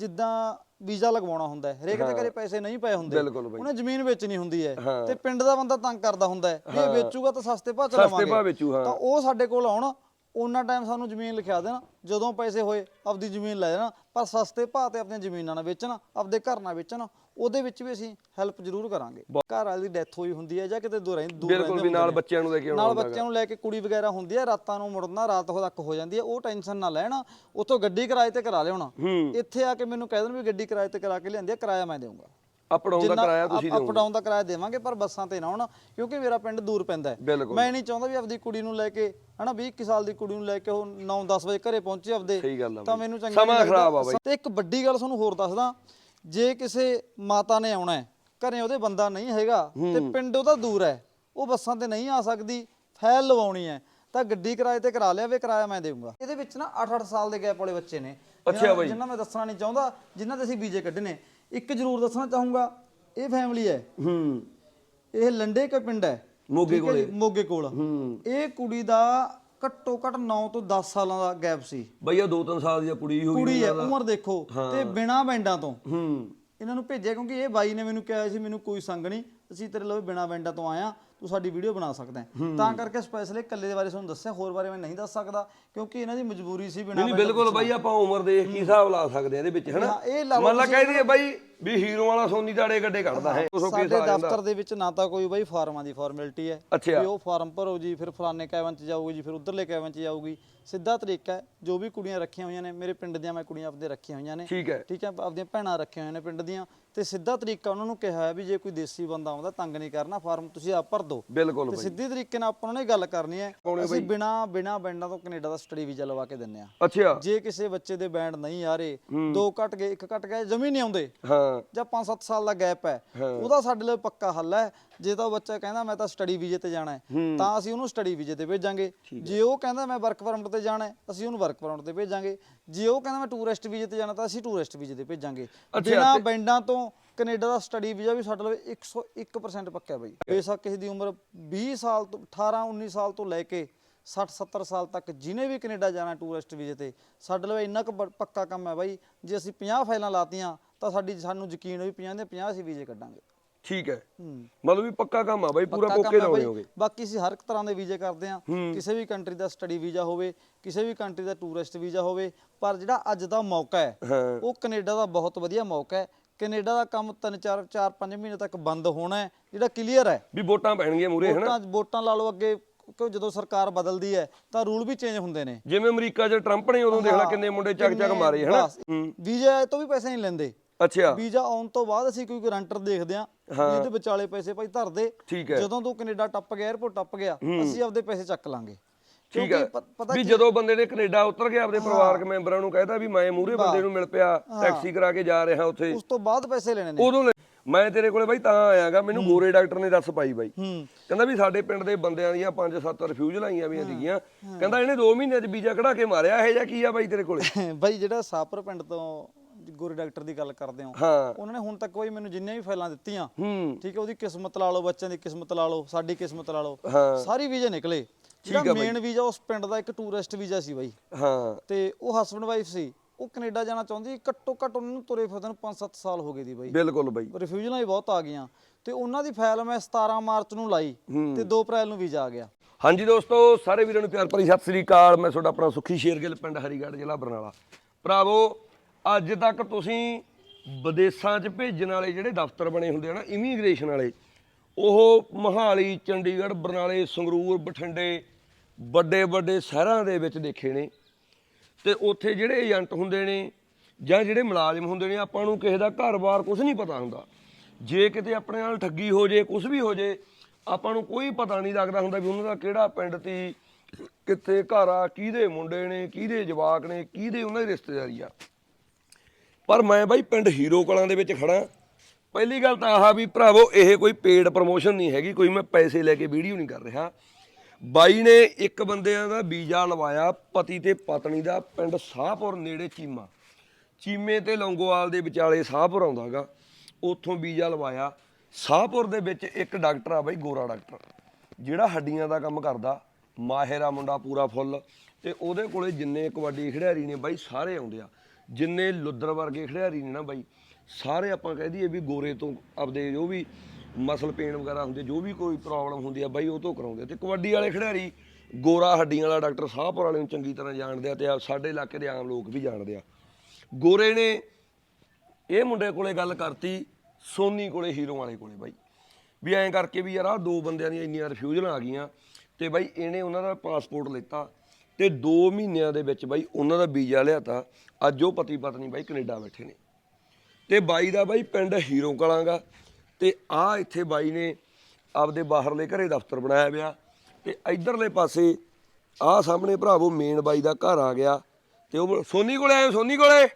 ਜਿੱਦਾਂ ਵੀਜ਼ਾ ਲਗਵਾਉਣਾ ਹੁੰਦਾ ਹੈ ਹਰੇਕ ਦੇ ਘਰੇ ਪੈਸੇ ਨਹੀਂ ਪਏ ਹੁੰਦੇ ਬਿਲਕੁਲ ਬਾਈ। ਉਹਨੇ ਜ਼ਮੀਨ ਵੇਚਣੀ ਹੁੰਦੀ ਹੈ ਹਾਂ। ਤੇ ਪਿੰਡ ਦਾ ਬੰਦਾ ਤੰਗ ਕਰਦਾ ਹੁੰਦਾ ਹੈ ਵੀ ਇਹ ਵੇਚੂਗਾ ਤਾਂ ਸਸਤੇ ਭਾਅ ਚ ਸਸਤੇ ਲਵਾਂਗੇ ਭਾਅ ਵੇਚੂ, ਹਾਂ। ਤਾਂ ਉਹ ਸਾਡੇ ਕੋਲ ਆਉਣ ਉਹਨਾਂ ਟਾਈਮ ਸਾਨੂੰ ਜ਼ਮੀਨ ਲਿਖਿਆ ਦੇਣ। ਜਦੋਂ ਪੈਸੇ ਹੋਏ ਆਪਦੀ ਜ਼ਮੀਨ ਲੈ ਜਾਣਾ। ਪਰ ਸਸਤੇ ਭਾਅ ਤੇ ਆਪਣੀਆਂ ਜ਼ਮੀਨਾਂ ਨਾ ਵੇਚਣ ਆਪਦੇ ਘਰ ਨਾ ਵੇਚਣ ਉਹਦੇ ਵਿੱਚ ਵੀ ਅਸੀਂ ਹੈਲਪ ਜ਼ਰੂਰ ਕਰਾਂਗੇ। ਘਰ ਵਾਲੀ ਦੀ ਡੈਥ ਹੋਈ ਹੁੰਦੀ ਹੈ ਜਾਂ ਕਿਤੇ ਦੂਰ ਰਹਿੰਦੇ ਦੂਰ ਬਿਲਕੁਲ ਵੀ ਨਾਲ। ਬੱਚਿਆਂ ਨੂੰ ਲੈ ਕੇ ਆਉਣਾ ਨਾਲ ਬੱਚਿਆਂ ਨੂੰ ਲੈ ਕੇ ਕੁੜੀ ਵਗੈਰਾ ਹੁੰਦੀ ਹੈ ਰਾਤਾਂ ਨੂੰ ਮੁੜਨਾ ਰਾਤ ਹੋ ਤੱਕ ਹੋ ਜਾਂਦੀ ਹੈ ਉਹ ਟੈਨਸ਼ਨ ਨਾ ਲੈਣ। ਉਤੋਂ ਗੱਡੀ ਕਿਰਾਏ ਤੇ ਕਰਾ ਲਿਆਉਣਾ। ਇੱਥੇ ਆ ਕੇ ਮੈਨੂੰ ਕਹਿ ਦੇਣ ਵੀ ਗੱਡੀ ਕਿਰਾਏ ਤੇ ਕਰਾ ਕੇ ਲਿਆਂਦੀ ਹੈ ਕਿਰਾਇਆ ਮੈਂ ਦੇਵਾਂਗਾ ਅਪ ਡਾਊਨ ਦਾ ਕਿਰਾਇਆ ਤੁਸੀਂ ਅਪ ਡਾਊਨ ਦਾ ਕਿਰਾਇਆ ਦੇਵਾਂਗੇ ਪਰ ਬੱਸਾਂ ਤੇ ਨਾ ਆਉਣ ਕਿਉਂਕਿ ਮੇਰਾ ਪਿੰਡ ਦੂਰ ਪੈਂਦਾ ਹੈ ਬਿਲਕੁਲ ਮੈਂ ਨਹੀਂ ਚਾਹੁੰਦਾ ਵੀ ਆਪਦੀ ਕੁੜੀ ਨੂੰ ਲੈ ਕੇ ਹਨਾ 20 ਕੁ ਸਾਲ ਦੀ ਕੁੜੀ ਨੂੰ ਲੈ ਕੇ ਉਹ 9-10 ਵਜੇ ਘਰੇ ਪਹੁੰਚੇ ਆਪਦੇ ਸਹੀ ਗੱਲ ਆ ਤਾਂ ਬਾਈ। ਮੈਨੂੰ ਚੰਗਾ ਸਮਾਂ ਨਹੀਂ ਲੱਗਦਾ। ਖਰਾਬ ਆ ਬਾਈ। ਤੇ ਇੱਕ ਵੱਡੀ ਗੱਲ ਤੁਹਾਨੂੰ ਹੋਰ ਦੱਸਦਾ ਜੇ ਕਿਸੇ ਮਾਤਾ ਨੇ ਆਉਣਾ ਹੈ ਘਰੇ ਉਹਦੇ ਬੰਦਾ ਨਹੀਂ ਹੈਗਾ ਤੇ ਪਿੰਡ ਉਹਦਾ ਦੂਰ ਹੈ ਉਹ ਬੱਸਾਂ ਤੇ ਨਹੀਂ ਆ ਸਕਦੀ ਫਾਈਲ ਲਵਾਉਣੀ ਹੈ ਤਾਂ ਗੱਡੀ ਕਿਰਾਏ ਤੇ ਕਰਾ ਲਿਆ ਵੇ ਕਿਰਾਇਆ ਮੈਂ ਦੇਵਾਂਗਾ ਇਹਦੇ ਵਿੱਚ ਨਾ 8-8 ਸਾਲ ਦੇ ਗੈਪ ਵਾਲੇ ਬੱਚੇ ਨੇ ਅੱਛਾ ਜਿਨ੍ਹਾਂ- ਬਾਈ। ਜਿਨ੍ਹਾਂ ਮੈਂ ਦੱਸਣਾ ਨਹੀਂ ਚਾਹੁੰਦਾ ਜਿਨ੍ਹਾਂ ਦੇ ਅਸੀਂ ਵੀਜ਼ੇ ਕੱਢਨੇ ਇੱਕ ਜ਼ਰੂਰ ਦੱਸਣਾ ਚਾਹੂੰਗਾ ਇਹ ਫੈਮਿਲੀ ਹੈ। ਹੂੰ। ਇਹ ਲੰਡੇ ਕੇ ਪਿੰਡ ਹੈ। ਮੋਗੇ ਠੀਕ ਹੈ ਜੀ, ਮੋਗੇ ਕੋਲ। ਹੂੰ। ਇਹ ਕੁੜੀ ਦਾ ਘੱਟੋ ਘੱਟ 9 ਤੋਂ 10 ਸਾਲਾਂ ਦਾ ਗੈਪ ਸੀ। ਬਈਆ 2-3 ਸਾਲ ਦੀ ਕੁੜੀ ਹੋਈ ਕੁੜੀ ਹੈ ਉਮਰ ਦੇਖੋ ਤੇ ਬਿਨਾ ਬੈਂਡਾਂ ਤੋਂ। ਹੂੰ। ਇਹਨਾਂ ਨੂੰ ਭੇਜਿਆ ਕਿਉਂਕਿ ਇਹ ਬਾਈ ਨੇ ਮੈਨੂੰ ਕਿਹਾ ਸੀ ਮੈਨੂੰ ਕੋਈ ਸੰਗ ਨਹੀਂ ਅਸੀਂ ਤੇਰੇ ਲਈ ਬਿਨਾ ਬੈਂਡਾਂ ਤੋਂ ਆਇਆ ਤੂੰ ਸਾਡੀ ਵੀਡੀਓ ਬਣਾ ਸਕਦਾ ਹੈ। ਤਾਂ ਕਰਕੇ ਸਪੈਸ਼ਲ ਇਕੱਲੇ ਦੇ ਬਾਰੇ ਤੁਹਾਨੂੰ ਦੱਸਿਆ ਹੋਰ ਬਾਰੇ ਮੈਂ ਨਹੀਂ ਦੱਸ ਸਕਦਾ ਕਿਉਂਕਿ ਇਹਨਾਂ ਦੀ ਮਜਬੂਰੀ ਸੀ ਬਿਨਾ ਨਹੀਂ ਬਿਲਕੁਲ ਬਾਈ ਆਪਾਂ ਉਮਰ ਦੇਖ ਕੀ ਹਿਸਾਬ ਲਾ ਸਕਦੇ ਆ ਇਹਦੇ ਵਿੱਚ ਹਨਾ? ਹਾਂ, ਇਹ ਲਾ ਲਓ ਮੰਨ ਲਾ ਕਹਿ ਦਈਏ ਬਾਈ ਵੀ ਹੀਰੋ ਵਾਲਾ ਸੋਨੀ ਦਾੜੇ ਗੱਡੇ ਕੱਢਦਾ ਹੈ ਸਾਡੇ ਕੇਸ ਆ ਜਾਂਦਾ। ਦਫ਼ਤਰ ਦੇ ਵਿੱਚ ਨਾ ਤਾਂ ਕੋਈ ਬਾਈ ਫਾਰਮਾਂ ਦੀ ਫਾਰਮੈਲਿਟੀ ਹੈ ਅੱਛਾ। ਵੀ ਉਹ ਫਾਰਮ ਭਰੋ ਜੀ ਫਿਰ ਫਲਾਣੇ ਕੈਬਨ ਚ ਜਾਊਗੀ ਜੀ ਫਿਰ ਉਧਰਲੇ ਕੈਬਨ ਚ ਜਾਊਗੀ ਸਿੱਧਾ ਤਰੀਕਾ ਹੈ ਜੋ ਵੀ ਕੁੜੀਆਂ ਰੱਖੀਆਂ ਹੋਈਆਂ ਨੇ ਮੇਰੇ ਪਿੰਡ ਦੀਆਂ ਮੈਂ ਕੁੜੀਆਂ ਆਪਦੇ ਰੱਖੀਆਂ ਹੋਈਆਂ ਨੇ। ਠੀਕ ਹੈ। ਠੀਕ ਹੈ ਆਪਦੀਆਂ ਭੈਣਾਂ ਰੱਖੀਆਂ ਹੋਈਆਂ ਨੇ ਪਿੰਡ ਦੀਆਂ। ਤੇ ਸਿੱਧਾ ਤਰੀਕਾ ਉਹਨਾਂ ਨੂੰ ਕਿਹਾ ਹੈ ਵੀ ਜੇ ਕੋਈ ਦੇਸੀ ਬੰਦਾ ਆਉਂਦਾ ਤੰਗ ਨਹੀਂ ਕਰਨਾ ਫਾਰਮ ਤੁਸੀਂ ਆਪ ਭਰ ਦਿਓ। ਬਿਲਕੁਲ ਤੇ ਬਾਈ। ਸਿੱਧੀ ਤਰੀਕੇ ਨਾਲ ਆਪਾਂ ਨੂੰ ਇਹ ਗੱਲ ਕਰਨੀ ਹੈ ਅਸੀਂ ਬਿਨਾ ਬਿਨਾ ਬੈਂਡਾਂ ਤੋਂ ਕੈਨੇਡਾ ਦਾ ਸਟੱਡੀ ਵੀਜ਼ਾ ਲਵਾ ਕੇ ਦਿੰਨੇ ਆ ਅੱਛਾ। ਜੇ ਕਿਸੇ ਬੱਚੇ ਦੇ ਬੈਂਡ ਨਹੀਂ ਆ ਰਹੇ ਦੋ ਘਟ ਗਏ ਇੱਕ ਘਟ ਗਿਆ ਜਮੀ ਨਹੀਂ ਆਉਂਦੇ। ਹਾਂ। ਜਾਂ 5-7 ਸਾਲ ਦਾ ਗੈਪ ਹੈ। ਉਹਦਾ ਸਾਡੇ ਲਈ ਪੱਕਾ ਹੱਲ ਹੈ। ਜੇ ਤਾਂ ਉਹ ਬੱਚਾ ਕਹਿੰਦਾ ਮੈਂ ਤਾਂ ਸਟੱਡੀ ਵੀਜ਼ੇ ਤੇ ਜਾਣਾ ਹੈ ਤਾਂ ਅਸੀਂ ਉਹਨੂੰ ਸਟੱਡੀ ਵੀਜ਼ੇ ਤੇ ਭੇਜਾਂਗੇ। ਜੇ ਉਹ ਕਹਿੰਦਾ ਮੈਂ ਵਰਕ ਪਰਮਿਟ ਤੇ ਜਾਣਾ ਹੈ ਅਸੀਂ ਉਹਨੂੰ ਵਰਕ ਪਰਮਿਟ ਤੇ ਭੇਜਾਂਗੇ। ਜੇ ਉਹ ਕਹਿੰਦਾ ਮੈਂ ਟੂਰਿਸਟ ਵੀਜ਼ੇ ਤੇ ਜਾਣਾ ਤਾਂ ਅਸੀਂ ਟੂਰਿਸਟ ਵੀਜ਼ੇ ਤੇ ਭੇਜਾਂਗੇ। ਬਿਨਾਂ ਬੈਂਡਾਂ ਤੋਂ ਕੈਨੇਡਾ ਦਾ ਸਟੱਡੀ ਵੀਜ਼ਾ ਵੀ ਸਾਡੇ ਲਈ 101% ਪੱਕਾ ਹੈ ਬਈ। ਬੇਸ਼ੱਕ ਕਿਸੇ ਦੀ ਉਮਰ 20 ਸਾਲ ਤੋਂ 18 19 ਸਾਲ ਤੋਂ ਲੈ ਕੇ 60 70 ਸਾਲ ਤੱਕ ਜਿਹਨੇ ਵੀ ਕੈਨੇਡਾ ਜਾਣਾ ਟੂਰਿਸਟ ਵੀਜ਼ੇ ਤੇ ਸਾਡੇ ਲਈ ਇੰਨਾ ਕੁ ਬ- ਪੱਕਾ ਕੰਮ ਹੈ ਬਾਈ। ਜੇ ਅਸੀਂ 50 ਫਾਈਲਾਂ ਲਾਤੀਆਂ ਤਾਂ ਸਾਡੀ ਸਾਨੂੰ ਯਕੀਨ ਹੋਈ 50 ਦੇ 50 ਅਸੀਂ ਵੀਜ਼ੇ ਕੱਢਾਂਗੇ। ਠੀਕ ਹੈ। ਮਤਲਬ ਵੀ ਪੱਕਾ ਕੰਮ ਆ ਬਾਈ ਪੂਰਾ ਪੱਕਾ ਕੋਕੇ ਕੰਮ ਹੈ ਲਾਉਣੇ ਬਾਈ। ਹੋਗੇ। ਬਾਕੀ ਅਸੀਂ ਹਰ ਇੱਕ ਤਰ੍ਹਾਂ ਦੇ ਵੀਜ਼ੇ ਕਰਦੇ ਹਾਂ। ਕਿਸੇ ਵੀ ਕੰਟਰੀ ਦਾ ਸਟੱਡੀ ਵੀਜ਼ਾ ਹੋਵੇ ਕਿਸੇ ਵੀ ਕੰਟਰੀ ਦਾ ਟੂਰਿਸਟ ਵੀਜ਼ਾ ਹੋਵੇ ਪਰ ਜਿਹੜਾ ਅੱਜ ਦਾ ਮੌਕਾ ਹੈ ਹਾਂ। ਉਹ ਕੈਨੇਡਾ ਦਾ ਬਹੁਤ ਵਧੀਆ ਮੌਕਾ ਹੈ। ਕੈਨੇਡਾ ਦਾ ਕੰਮ 3 4 4 5 ਮਹੀਨੇ ਤੱਕ ਬੰਦ ਹੋਣਾ ਹੈ ਜਿਹੜਾ ਕਲੀਅਰ ਹੈ। ਵੀ ਵੋਟਾਂ ਪੈਣਗੀਆਂ ਮੂਰੇ ਹਨਾ? ਵੋਟਾਂ ਵੋਟਾਂ ਲਾ ਲਓ ਅੱਗੇ ਕਿਉਂ ਜਦੋਂ ਸਰਕਾਰ ਬਦਲਦੀ ਹੈ ਤਾਂ ਰੂਲ ਵੀ ਚੇਂਜ ਹੁੰਦੇ ਨੇ। ਜਿਵੇਂ ਅਮਰੀਕਾ 'ਚ ਟਰੰਪ ਨੇ ਉਦੋਂ ਦੇਖ ਲੈ ਕਿੰਨੇ ਮੁੰਡੇ ਚੱਕ ਚੱਕ ਮਾਰੇ ਹਨਾ? ਬਸ, ਵੀਜ਼ਾ ਤੋਂ ਵੀ ਪੈਸੇ ਨਹੀਂ ਲੈਂਦੇ। ਅੱਛਾ। ਵੀਜ਼ਾ ਆਉਣ ਤੋਂ ਬਾਅਦ ਅਸੀਂ ਕੋਈ ਗਰੰਟਰ ਦੇਖਦੇ ਆ ਇਹਦੇ ਵਿਚਾਲੇ ਪੈਸੇ ਭਾਈ ਧਰ ਦੇ। ਠੀਕ ਹੈ। ਜਦੋਂ ਤੂੰ ਕੈਨੇਡਾ ਟੱਪ ਗਿਆ 에어ਪੋਰਟ ਟੱਪ ਗਿਆ ਅਸੀਂ ਆਪਦੇ ਪੈਸੇ ਚੱਕ ਲਾਂਗੇ। ਠੀਕ ਹੈ। ਪ- ਪਤਾ ਵੀ ਜਦੋਂ ਬੰਦੇ ਨੇ ਕੈਨੇਡਾ ਉਤਰ ਗਿਆ ਆਪਣੇ ਪਰਿਵਾਰਕ ਮੈਂਬਰਾਂ ਨੂੰ ਕਹਿਤਾ ਵੀ ਮੈਂ ਮੂਰੇ ਬੰਦੇ ਨੂੰ ਮਿਲ ਪਿਆ ਟੈਕਸੀ ਕਰਾ ਕੇ ਜਾ ਰਿਹਾ ਉੱਥੇ। ਉਸ ਤੋਂ ਬਾਅਦ ਪੈਸੇ ਲੈਣੇ ਨੇ। ਉਦੋਂ ਲੈ- ਮੈਂ ਤੇਰੇ ਕੋਲੇ ਬਾਈ ਤਾਂ ਆਇਆਗਾ ਮੈਨੂੰ ਗੋਰੇ ਡਾਕਟਰ ਨੇ ਦੱਸ ਪਾਈ ਬਾਈ। ਹੂੰ। ਕਹਿੰਦਾ ਵੀ ਸਾਡੇ ਪਿੰਡ ਦੇ ਬੰਦਿਆਂ ਦੀਆਂ 5-7 ਰਿਫਿਊਜ਼ ਲਾਈਆਂ ਵੀਆਂ ਸੀਗੀਆਂ। ਕਹਿੰਦਾ ਇਹਨੇ 2 ਮਹੀਨਿਆਂ 'ਚ ਵੀਜ਼ਾ ਕਢਾ ਕੇ ਮਾਰਿਆ ਇਹ ਜਾਂ ਕੀ ਆ ਬਾਈ ਤੇਰੇ ਕੋਲੇ? ਬਾਈ ਜਿਹੜਾ ਸਾਪਰ ਪਿੰਡ ਤੋਂ ਗੋਰੇ ਡਾਕਟਰ ਦੀ ਗੱਲ ਕਰਦੇ ਹੋ। ਹਾਂ। ਉਹਨਾਂ ਨੇ ਹੁਣ ਤੱਕ ਕੋਈ ਮੈਨੂੰ ਜਿੰਨੇ ਵੀ ਫਾਈਲਾਂ ਦਿੱਤੀਆਂ ਹੂੰ। ਠੀਕ ਹੈ ਉਹਦੀ ਕਿਸਮਤ ਲਾ ਲਓ ਬੱਚਿਆਂ ਦੀ ਕਿਸਮਤ ਲਾ ਲਓ ਸਾਡੀ ਕਿਸਮਤ ਲਾ ਲਓ ਸਾਰੀ ਵੀਜ਼ੇ ਨਿਕਲੇ। ਜਿਹੜਾ ਮੇਨ ਵੀਜ਼ਾ ਉਸ ਪਿੰਡ ਦਾ ਇੱਕ ਟੂਰਿਸਟ ਵੀਜ਼ਾ ਸੀ ਬਾਈ। ਹਾਂ। ਤੇ ਉਹ ਹਸਬੰਡ ਵਾਈਫ ਸੀ। ਉਹ ਕੈਨੇਡਾ ਜਾਣਾ ਚਾਹੁੰਦੀ ਘੱਟੋ ਘੱਟ ਉਹਨਾਂ ਨੂੰ ਤੁਰੇ ਫਿਰਦੇ ਨੂੰ 5-7 ਸਾਲ ਹੋ ਗਏ ਦੀ ਬਾਈ। ਬਿਲਕੁਲ ਬਾਈ। ਰਿਫਿਊਜ਼ਲਾਂ ਵੀ ਬਹੁਤ ਆ ਗਈਆਂ। ਤੇ ਉਹਨਾਂ ਦੀ ਫਾਈਲ ਮੈਂ 17 ਮਾਰਚ ਨੂੰ ਲਾਈ ਤੇ 2 ਅਪ੍ਰੈਲ ਨੂੰ ਵੀਜ਼ਾ ਆ ਗਿਆ। ਹਾਂਜੀ ਦੋਸਤੋ ਸਾਰੇ ਵੀਰਾਂ ਨੂੰ ਪਿਆਰ ਭਰੀ ਸਤਿ ਸ੍ਰੀ ਅਕਾਲ। ਮੈਂ ਤੁਹਾਡਾ ਆਪਣਾ ਸੁਖੀ ਸ਼ੇਰਗਿੱਲ ਪਿੰਡ ਹਰੀਗੜ੍ਹ ਜ਼ਿਲ੍ਹਾ ਬਰਨਾਲਾ। ਭਰਾਵੋ ਅੱਜ ਤੱਕ ਤੁਸੀਂ ਵਿਦੇਸ਼ਾਂ 'ਚ ਭੇਜਣ ਵਾਲੇ ਜਿਹੜੇ ਦਫ਼ਤਰ ਬਣੇ ਹੁੰਦੇ ਆ ਨਾ ਇਮੀਗ੍ਰੇਸ਼ਨ ਵਾਲੇ, ਉਹ ਮੋਹਾਲੀ, ਚੰਡੀਗੜ੍ਹ, ਬਰਨਾਲੇ, ਸੰਗਰੂਰ, ਬਠਿੰਡੇ, ਵੱਡੇ ਵੱਡੇ ਸ਼ਹਿਰਾਂ ਦੇ ਵਿੱਚ ਦੇਖੇ ਨੇ ਤੇ ਉੱਥੇ ਜਿਹੜੇ ਏਜੰਟ ਹੁੰਦੇ ਨੇ ਜਾਂ ਜਿਹੜੇ ਮੁਲਾਜ਼ਮ ਹੁੰਦੇ ਨੇ, ਆਪਾਂ ਨੂੰ ਕਿਸੇ ਦਾ ਘਰ-ਬਾਰ ਕੁਝ ਨਹੀਂ ਪਤਾ ਹੁੰਦਾ। ਜੇ ਕਿਤੇ ਆਪਣੇ ਨਾਲ ਠੱਗੀ ਹੋ ਜੇ ਕੁਝ ਵੀ ਹੋ ਜੇ, ਆਪਾਂ ਨੂੰ ਕੋਈ ਪਤਾ ਨਹੀਂ ਲੱਗਦਾ ਹੁੰਦਾ ਵੀ ਉਹਨਾਂ ਦਾ ਕਿਹੜਾ ਪਿੰਡ ਤੀ ਕਿੱਥੇ ਘਰ ਆ, ਕਿਹਦੇ ਮੁੰਡੇ ਨੇ, ਕਿਹਦੇ ਜਵਾਕ ਨੇ, ਕਿਹਦੇ ਉਹਨਾਂ ਦੀ ਰਿਸ਼ਤੇਦਾਰੀ ਆ। ਪਰ ਮੈਂ ਬਾਈ ਪਿੰਡ ਹੀਰੋ ਕਲਾਂ ਦੇ ਵਿੱਚ ਖੜਾ ਪਹਿਲੀ ਗੱਲ ਤਾਂ ਆਹ ਵੀ ਭਰਾਵੋ, ਇਹ ਕੋਈ ਪੇਡ ਪ੍ਰਮੋਸ਼ਨ ਨਹੀਂ ਹੈਗੀ, ਕੋਈ ਮੈਂ ਪੈਸੇ ਲੈ ਕੇ ਵੀਡੀਓ ਨਹੀਂ ਕਰ ਰਿਹਾ। ਬਾਈ ਨੇ ਇੱਕ ਬੰਦਿਆਂ ਦਾ ਵੀਜ਼ਾ ਲਵਾਇਆ, ਪਤੀ ਤੇ ਪਤਨੀ ਦਾ, ਪਿੰਡ ਸਾਹਪੁਰ ਨੇੜੇ ਚੀਮਾ। ਚੀਮੇ ਤੇ ਲੌਂਗੋਵਾਲ ਦੇ ਵਿਚਾਲੇ ਸਾਹਪੁਰ ਆਉਂਦਾਗਾ। ਉੱਥੋਂ ਵੀਜ਼ਾ ਲਵਾਇਆ। ਸਾਹਪੁਰ ਦੇ ਵਿੱਚ ਇੱਕ ਡਾਕਟਰ ਆ ਬਾਈ, ਗੋਰਾ ਡਾਕਟਰ, ਜਿਹੜਾ ਹੱਡੀਆਂ ਦਾ ਕੰਮ ਕਰਦਾ। ਮਾਹਿਰ ਆ ਮੁੰਡਾ ਪੂਰਾ ਫੁੱਲ ਤੇ ਉਹਦੇ ਕੋਲੇ ਜਿੰਨੇ ਕਬੱਡੀ ਖਿਡਾਰੀ ਨੇ ਬਾਈ, ਸਾਰੇ ਆਉਂਦੇ ਆ। ਜਿੰਨੇ ਲੁੱਦਰ ਵਰਗੇ ਖਿਡਾਰੀ ਨੇ ਨਾ ਬਾਈ, ਸਾਰੇ ਆਪਾਂ ਕਹਿ ਦਈਏ ਵੀ ਗੋਰੇ ਤੋਂ ਆਪਦੇ ਜੋ ਵੀ ਮਸਲ ਪੇਨ ਵਗੈਰਾ ਹੁੰਦੇ, ਜੋ ਵੀ ਕੋਈ ਪ੍ਰੋਬਲਮ ਹੁੰਦੀ ਆ ਬਾਈ, ਉਹ ਤੋਂ ਕਰਾਉਂਦੇ ਆ। ਤੇ ਕਬੱਡੀ ਵਾਲੇ ਖਿਡਾਰੀ ਗੋਰਾ ਹੱਡੀਆਂ ਵਾਲਾ ਡਾਕਟਰ ਸਾਹਪੁਰ ਵਾਲੇ ਨੂੰ ਚੰਗੀ ਤਰ੍ਹਾਂ ਜਾਣਦੇ ਆ ਤੇ ਸਾਡੇ ਇਲਾਕੇ ਦੇ ਆਮ ਲੋਕ ਵੀ ਜਾਣਦੇ ਆ। ਗੋਰੇ ਨੇ ਇਹ ਮੁੰਡੇ ਕੋਲੇ ਗੱਲ ਕਰਤੀ, ਸੋਨੀ ਕੋਲੇ ਹੀਰੋ ਵਾਲੇ ਕੋਲੇ ਬਾਈ। ਵੀ ਐਂ ਕਰਕੇ ਵੀ ਯਾਰ ਆ ਦੋ ਬੰਦਿਆਂ ਦੀਆਂ ਇੰਨੀਆਂ ਰਿਫਿਊਜ਼ਲਾਂ ਆ ਗਈਆਂ ਤੇ ਬਾਈ, ਇਹਨੇ ਉਹਨਾਂ ਦਾ ਪਾਸਪੋਰਟ ਲਿੱਤਾ। ਤੇ 2 ਮਹੀਨਿਆਂ ਦੇ ਵਿੱਚ ਬਾਈ ਉਹਨਾਂ ਦਾ ਵੀਜ਼ਾ ਲਿਆਤਾ ਅੱਜ ਉਹ ਪਤੀ ਪਤਨੀ ਬਾਈ ਕੈਨੇਡਾ ਬੈਠੇ ਨੇ। ਤੇ ਬਾਈ ਦਾ ਬਾਈ ਪਿੰਡ ਹੀਰੋ ਕਲਾਂਗਾ ਤੇ ਆ ਇੱਥੇ ਬਾਈ ਨੇ ਆਪਦੇ ਬਾਹਰਲੇ ਘਰੇ ਦਫ਼ਤਰ ਬਣਾਇਆ ਪਿਆ ਤੇ ਇਧਰਲੇ ਪਾਸੇ ਆ ਸਾਹਮਣੇ ਭਰਾਵੋ ਮੇਨ ਬਾਈ ਦਾ ਘਰ ਆ ਗਿਆ ਤੇ ਉਹ ਸੋਨੀ ਕੋਲੇ ਆਏ ਸੋਨੀ ਕੋਲੇ।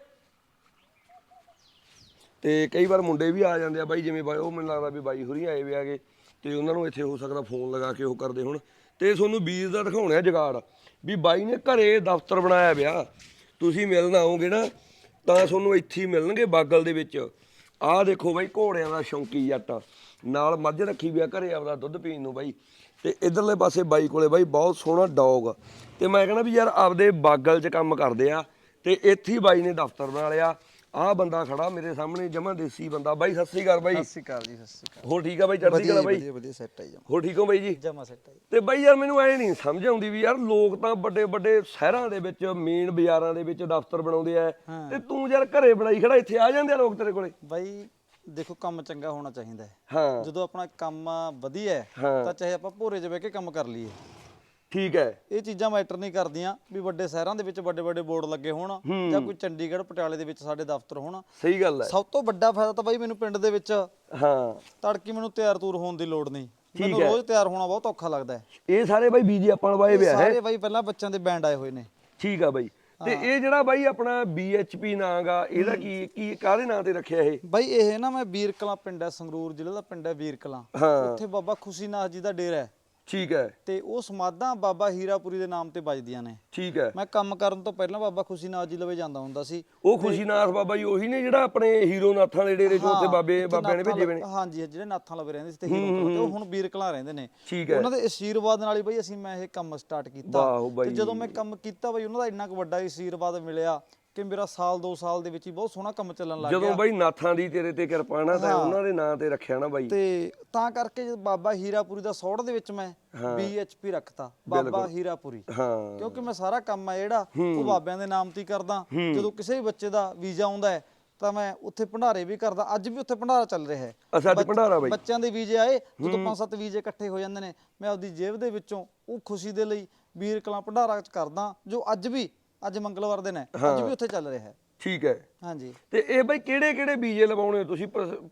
ਤੇ ਕਈ ਵਾਰ ਮੁੰਡੇ ਵੀ ਆ ਜਾਂਦੇ ਆ ਬਾਈ, ਜਿਵੇਂ ਬਾਈ, ਉਹ ਮੈਨੂੰ ਲੱਗਦਾ ਵੀ ਬਾਈ ਹੁਰੀ ਆਏ ਵੀ ਆਗੇ ਤੇ ਉਹਨਾਂ ਨੂੰ ਇੱਥੇ ਹੋ ਸਕਦਾ ਫੋਨ ਲਗਾ ਕੇ ਉਹ ਕਰਦੇ ਹੁਣ। ਤੇ ਤੁਹਾਨੂੰ ਬੀਜ ਦਾ ਦਿਖਾਉਣਾ ਜਗਾੜ। ਵੀ ਬਾਈ ਨੇ ਘਰੇ ਦਫ਼ਤਰ ਬਣਾਇਆ ਪਿਆ। ਤੁਸੀਂ ਮਿਲਣ ਆਓਗੇ ਨਾ, ਤਾਂ ਤੁਹਾਨੂੰ ਇੱਥੇ ਹੀ ਮਿਲਣਗੇ ਬਾਗਲ ਦੇ ਵਿੱਚ। ਆਹ ਦੇਖੋ ਬਾਈ, ਘੋੜਿਆਂ ਦਾ ਸ਼ੌਂਕੀ ਜੱਟ ਨਾਲ ਮੱਝ ਰੱਖੀ ਵੀ ਆ ਘਰੇ ਆਪਦਾ ਦੁੱਧ ਪੀਣ ਨੂੰ ਬਾਈ। ਤੇ ਇਧਰਲੇ ਪਾਸੇ ਬਾਈ ਕੋਲੇ ਬਾਈ ਬਹੁਤ ਸੋਹਣਾ ਡੌਗ ਤੇ ਮੈਂ ਕਹਿੰਦਾ ਵੀ ਯਾਰ ਆਪਦੇ ਬਾਗਲ 'ਚ ਕੰਮ ਕਰਦੇ ਆ। ਤੇ ਇੱਥੇ ਹੀ ਬਾਈ ਨੇ ਦਫ਼ਤਰ ਬਣਾ ਲਿਆ। ਆਹ ਬੰਦਾ ਖੜਾ ਮੇਰੇ ਸਾਹਮਣੇ ਜਮਾ ਦੇਸੀ ਬੰਦਾ। ਬਾਈ ਸਤਿ ਸ੍ਰੀ ਅਕਾਲ ਬਾਈ। ਸਤਿ ਸ਼੍ਰੀ ਅਕਾਲ ਜੀ ਸਤਿ ਸ਼੍ਰੀ ਅਕਾਲ। ਹੋਰ ਠੀਕ ਆ ਬਾਈ ਚੜ੍ਹਦੀ ਕਲਾ ਬਾਈ? ਵਧੀਆ ਵਧੀਆ ਸੈੱਟ ਆਈ ਜਮਾ। ਹੋਰ ਠੀਕ ਹੋ ਬਾਈ ਜੀ? ਜਮਾ ਸੈੱਟ ਆਈ ਤੇ ਬਾਈ ਯਾਰ ਮੈਨੂੰ ਐ ਨਹੀਂ ਸਮਝ ਆਉਂਦੀ ਵੀ ਯਾਰ ਲੋਕ ਤਾਂ ਵੱਡੇ ਵੱਡੇ ਸ਼ਹਿਰਾਂ ਦੇ ਵਿੱਚ ਮੇਨ ਬਾਜ਼ਾਰਾਂ ਦੇ ਵਿੱਚ ਦਫ਼ਤਰ ਬਣਾਉਂਦੇ ਆ। ਹਾਂ। ਤੇ ਤੂੰ ਯਾਰ ਘਰੇ ਬਣਾਈ ਖੜਾ ਇੱਥੇ ਆ ਜਾਂਦੇ ਆ ਲੋਕ ਤੇਰੇ ਕੋਲੇ? ਬਾਈ ਦੇਖੋ ਕੰਮ ਚੰਗਾ ਹੋਣਾ ਚਾਹੀਦਾ ਹੈ। ਹਾਂ। ਜਦੋਂ ਆਪਣਾ ਕੰਮ ਵਧੀਆ ਹੈ ਹਾਂ। ਤਾਂ ਚਾਹੇ ਆਪਾਂ ਭੋਰੇ 'ਚ ਬਹਿ ਕੇ ਕੰਮ ਕਰ ਲਈਏ। ਠੀਕ ਹੈ। ਇਹ ਚੀਜ਼ਾਂ ਮੈਟਰ ਨਹੀਂ ਕਰਦੀਆਂ ਵੀ ਵੱਡੇ ਸ਼ਹਿਰਾਂ ਦੇ ਵਿੱਚ ਵੱਡੇ ਵੱਡੇ ਬੋਰਡ ਲੱਗੇ ਹੋਣ ਜਾਂ ਕੋਈ ਚੰਡੀਗੜ੍ਹ ਪਟਿਆਲੇ ਦੇ ਵਿੱਚ ਸਾਡੇ ਦਫ਼ਤਰ ਹੋਣ। ਸਹੀ ਗੱਲ ਹੈ। ਸਭ ਤੋਂ ਵੱਡਾ ਫਾਇਦਾ ਤਾਂ ਬਾਈ ਮੈਨੂੰ ਪਿੰਡ ਦੇ ਵਿੱਚ ਹਾਂ। ਤੜਕੀ ਮੈਨੂੰ ਤਿਆਰ ਤੂਰ ਹੋਣ ਦੀ ਲੋੜ ਨਹੀਂ। ਮੈਨੂੰ ਰੋਜ਼ ਤਿਆਰ ਹੋਣਾ ਬਹੁਤ ਔਖਾ ਲੱਗਦਾ ਹੈ। ਇਹ ਸਾਰੇ ਬਾਈ ਬੀਜੀ ਆਪਾਂ ਲਵਾਏ ਵਿਆ ਹੈ ਸਾਰੇ ਬਾਈ ਪਹਿਲਾਂ ਬੱਚਿਆਂ ਦੇ ਬੈਂਡ ਆਏ ਹੋਏ ਨੇ। ਠੀਕ ਆ ਬਾਈ। ਤੇ ਇਹ ਜਿਹੜਾ ਬਾਈ ਆਪਣਾ BHP ਨਾਂ ਗਾ ਇਹਦਾ ਕੀ ਕੀ ਕਾਹਦੇ ਨਾਂ ਤੇ ਰੱਖਿਆ ਇਹ? ਬਾਈ ਇਹ ਨਾ ਮੈਂ ਵੀਰ ਕਲਾਂ ਪਿੰਡ ਹੈ ਸੰਗਰੂਰ ਜ਼ਿਲ੍ਹੇ ਦਾ ਪਿੰਡ ਹੈ ਵੀਰ ਕਲਾਂ ਹਾਂ। ਉੱਥੇ ਬਾਬਾ ਖੁਸ਼ੀਨਾਥ ਜੀ ਦਾ ਡੇਰਾ ਹੈ। ਠੀਕ ਹੈ। ਤੇ ਉਹ ਸਮਾਧਾਂ ਬਾਬਾ ਹੀਰਾਪੁਰੀ ਦੇ ਨਾਮ ਤੇ ਵੱਜਦੀਆਂ ਨੇ। ਠੀਕ ਹੈ। ਮੈਂ ਕੰਮ ਕਰਨ ਤੋਂ ਪਹਿਲਾਂ ਬਾਬਾ ਖੁਸ਼ੀਨਾਥ ਜੀ ਲਵੇ ਜਾਂਦਾ ਹੁੰਦਾ ਸੀ। ਉਹ ਖੁਸ਼ੀਨਾਥ ਬਾਬਾ ਜੀ ਉਹੀ ਨੇ ਜਿਹੜਾ ਆਪਣੇ ਹੀਰੋ ਨਾਥਾਂ ਦੇ ਡੇਰੇ ਚੋਂ ਉੱਥੇ ਬਾਬੇ ਬਾਬਿਆਂ ਨੇ ਭੇਜੇ ਨੇ। ਹਾਂਜੀ ਜਿਹੜੇ ਨਾਥਾਂ ਲਵੇ ਰਹਿੰਦੇ ਸੀ ਤੇ ਹੀਰੋ ਤੇ ਉਹ ਹੁਣ ਵੀਰ ਕਲਾਂ ਰਹਿੰਦੇ ਨੇ। ਠੀਕ ਹੈ। ਉਹਨਾਂ ਦੇ ਅਸ਼ੀਰਵਾਦ ਨਾਲ ਹੀ ਬਈ ਅਸੀਂ ਮੈਂ ਇਹ ਕੰਮ ਸਟਾਰਟ ਕੀਤਾ। ਤੇ ਜਦੋਂ ਮੈਂ ਕੰਮ ਕੀਤਾ ਬਈ ਉਹਨਾਂ ਦਾ ਇੰਨਾ ਕੁ ਵੱਡਾ ਅਸ਼ੀਰਵਾਦ ਮਿਲਿਆ। ਕਿ ਮੇਰਾ ਸਾਲ 2 ਸਾਲ ਦੇ ਵਿੱਚ ਹੀ ਬਹੁਤ ਸੋਹਣਾ ਕੰਮ ਚੱਲਣ ਲੱਗ ਗਿਆ। ਜਦੋਂ ਬਾਈ ਨਾਥਾਂ ਦੀ ਤੇਰੇ ਤੇ ਕਿਰਪਾ ਨਾ ਤਾਂ ਉਹਨਾਂ ਦੇ ਨਾਂ ਤੇ ਰੱਖਿਆ ਨਾ ਬਾਈ। ਤੇ ਤਾਂ ਕਰਕੇ ਜਦ ਬਾਬਾ ਹੀਰਾਪੁਰੀ ਦਾ ਸੌੜ ਦੇ ਵਿੱਚ ਮੈਂ BHP ਰੱਖਤਾ ਬਾਬਾ ਹੀਰਾਪੁਰੀ। ਹਾਂ। ਕਿਉਂਕਿ ਮੈਂ ਸਾਰਾ ਕੰਮ ਆ ਜਿਹੜਾ ਉਹ ਬਾਬਿਆਂ ਦੇ ਨਾਮ ਤੇ ਕਰਦਾ। ਜਦੋਂ ਕਿਸੇ ਵੀ ਬੱਚੇ ਦਾ ਵੀਜ਼ਾ ਆਉਂਦਾ ਹੈ ਤਾਂ ਮੈਂ ਉੱਥੇ ਭੰਡਾਰੇ ਵੀ ਕਰਦਾ। ਅੱਜ ਵੀ ਉੱਥੇ ਭੰਡਾਰਾ ਚੱਲ ਰਿਹਾ ਹੈ। ਅਸਾਂ ਅੱਜ ਭੰਡਾਰਾ ਬਾਈ। ਬੱਚਿਆਂ ਦੇ ਵੀਜ਼ੇ ਆਏ ਜਦੋਂ ਪੰਜ ਸੱਤ ਵੀਜ਼ੇ ਇਕੱਠੇ ਹੋ ਜਾਂਦੇ ਨੇ ਮੈਂ ਆਪਦੀ ਜੇਬ ਦੇ ਵਿੱਚੋਂ ਉਹ ਖੁਸ਼ੀ ਦੇ ਲਈ ਵੀਰ ਕਲਾਂ ਭੰਡਾਰਾ ਚ ਕਰਦਾ ਜੋ ਅੱਜ ਵੀ ਅੱਜ ਮੰਗਲਵਾਰ ਦਿਨ ਹੈ ਅੱਜ ਵੀ ਉੱਥੇ ਚੱਲ ਰਿਹਾ ਹੈ। ਠੀਕ ਹੈ। ਹਾਂਜੀ। ਤੇ ਇਹ ਬਾਈ ਕਿਹੜੇ ਕਿਹੜੇ ਵੀਜ਼ੇ ਲਵਾਉਣੇ ਹੋ ਤੁਸੀਂ?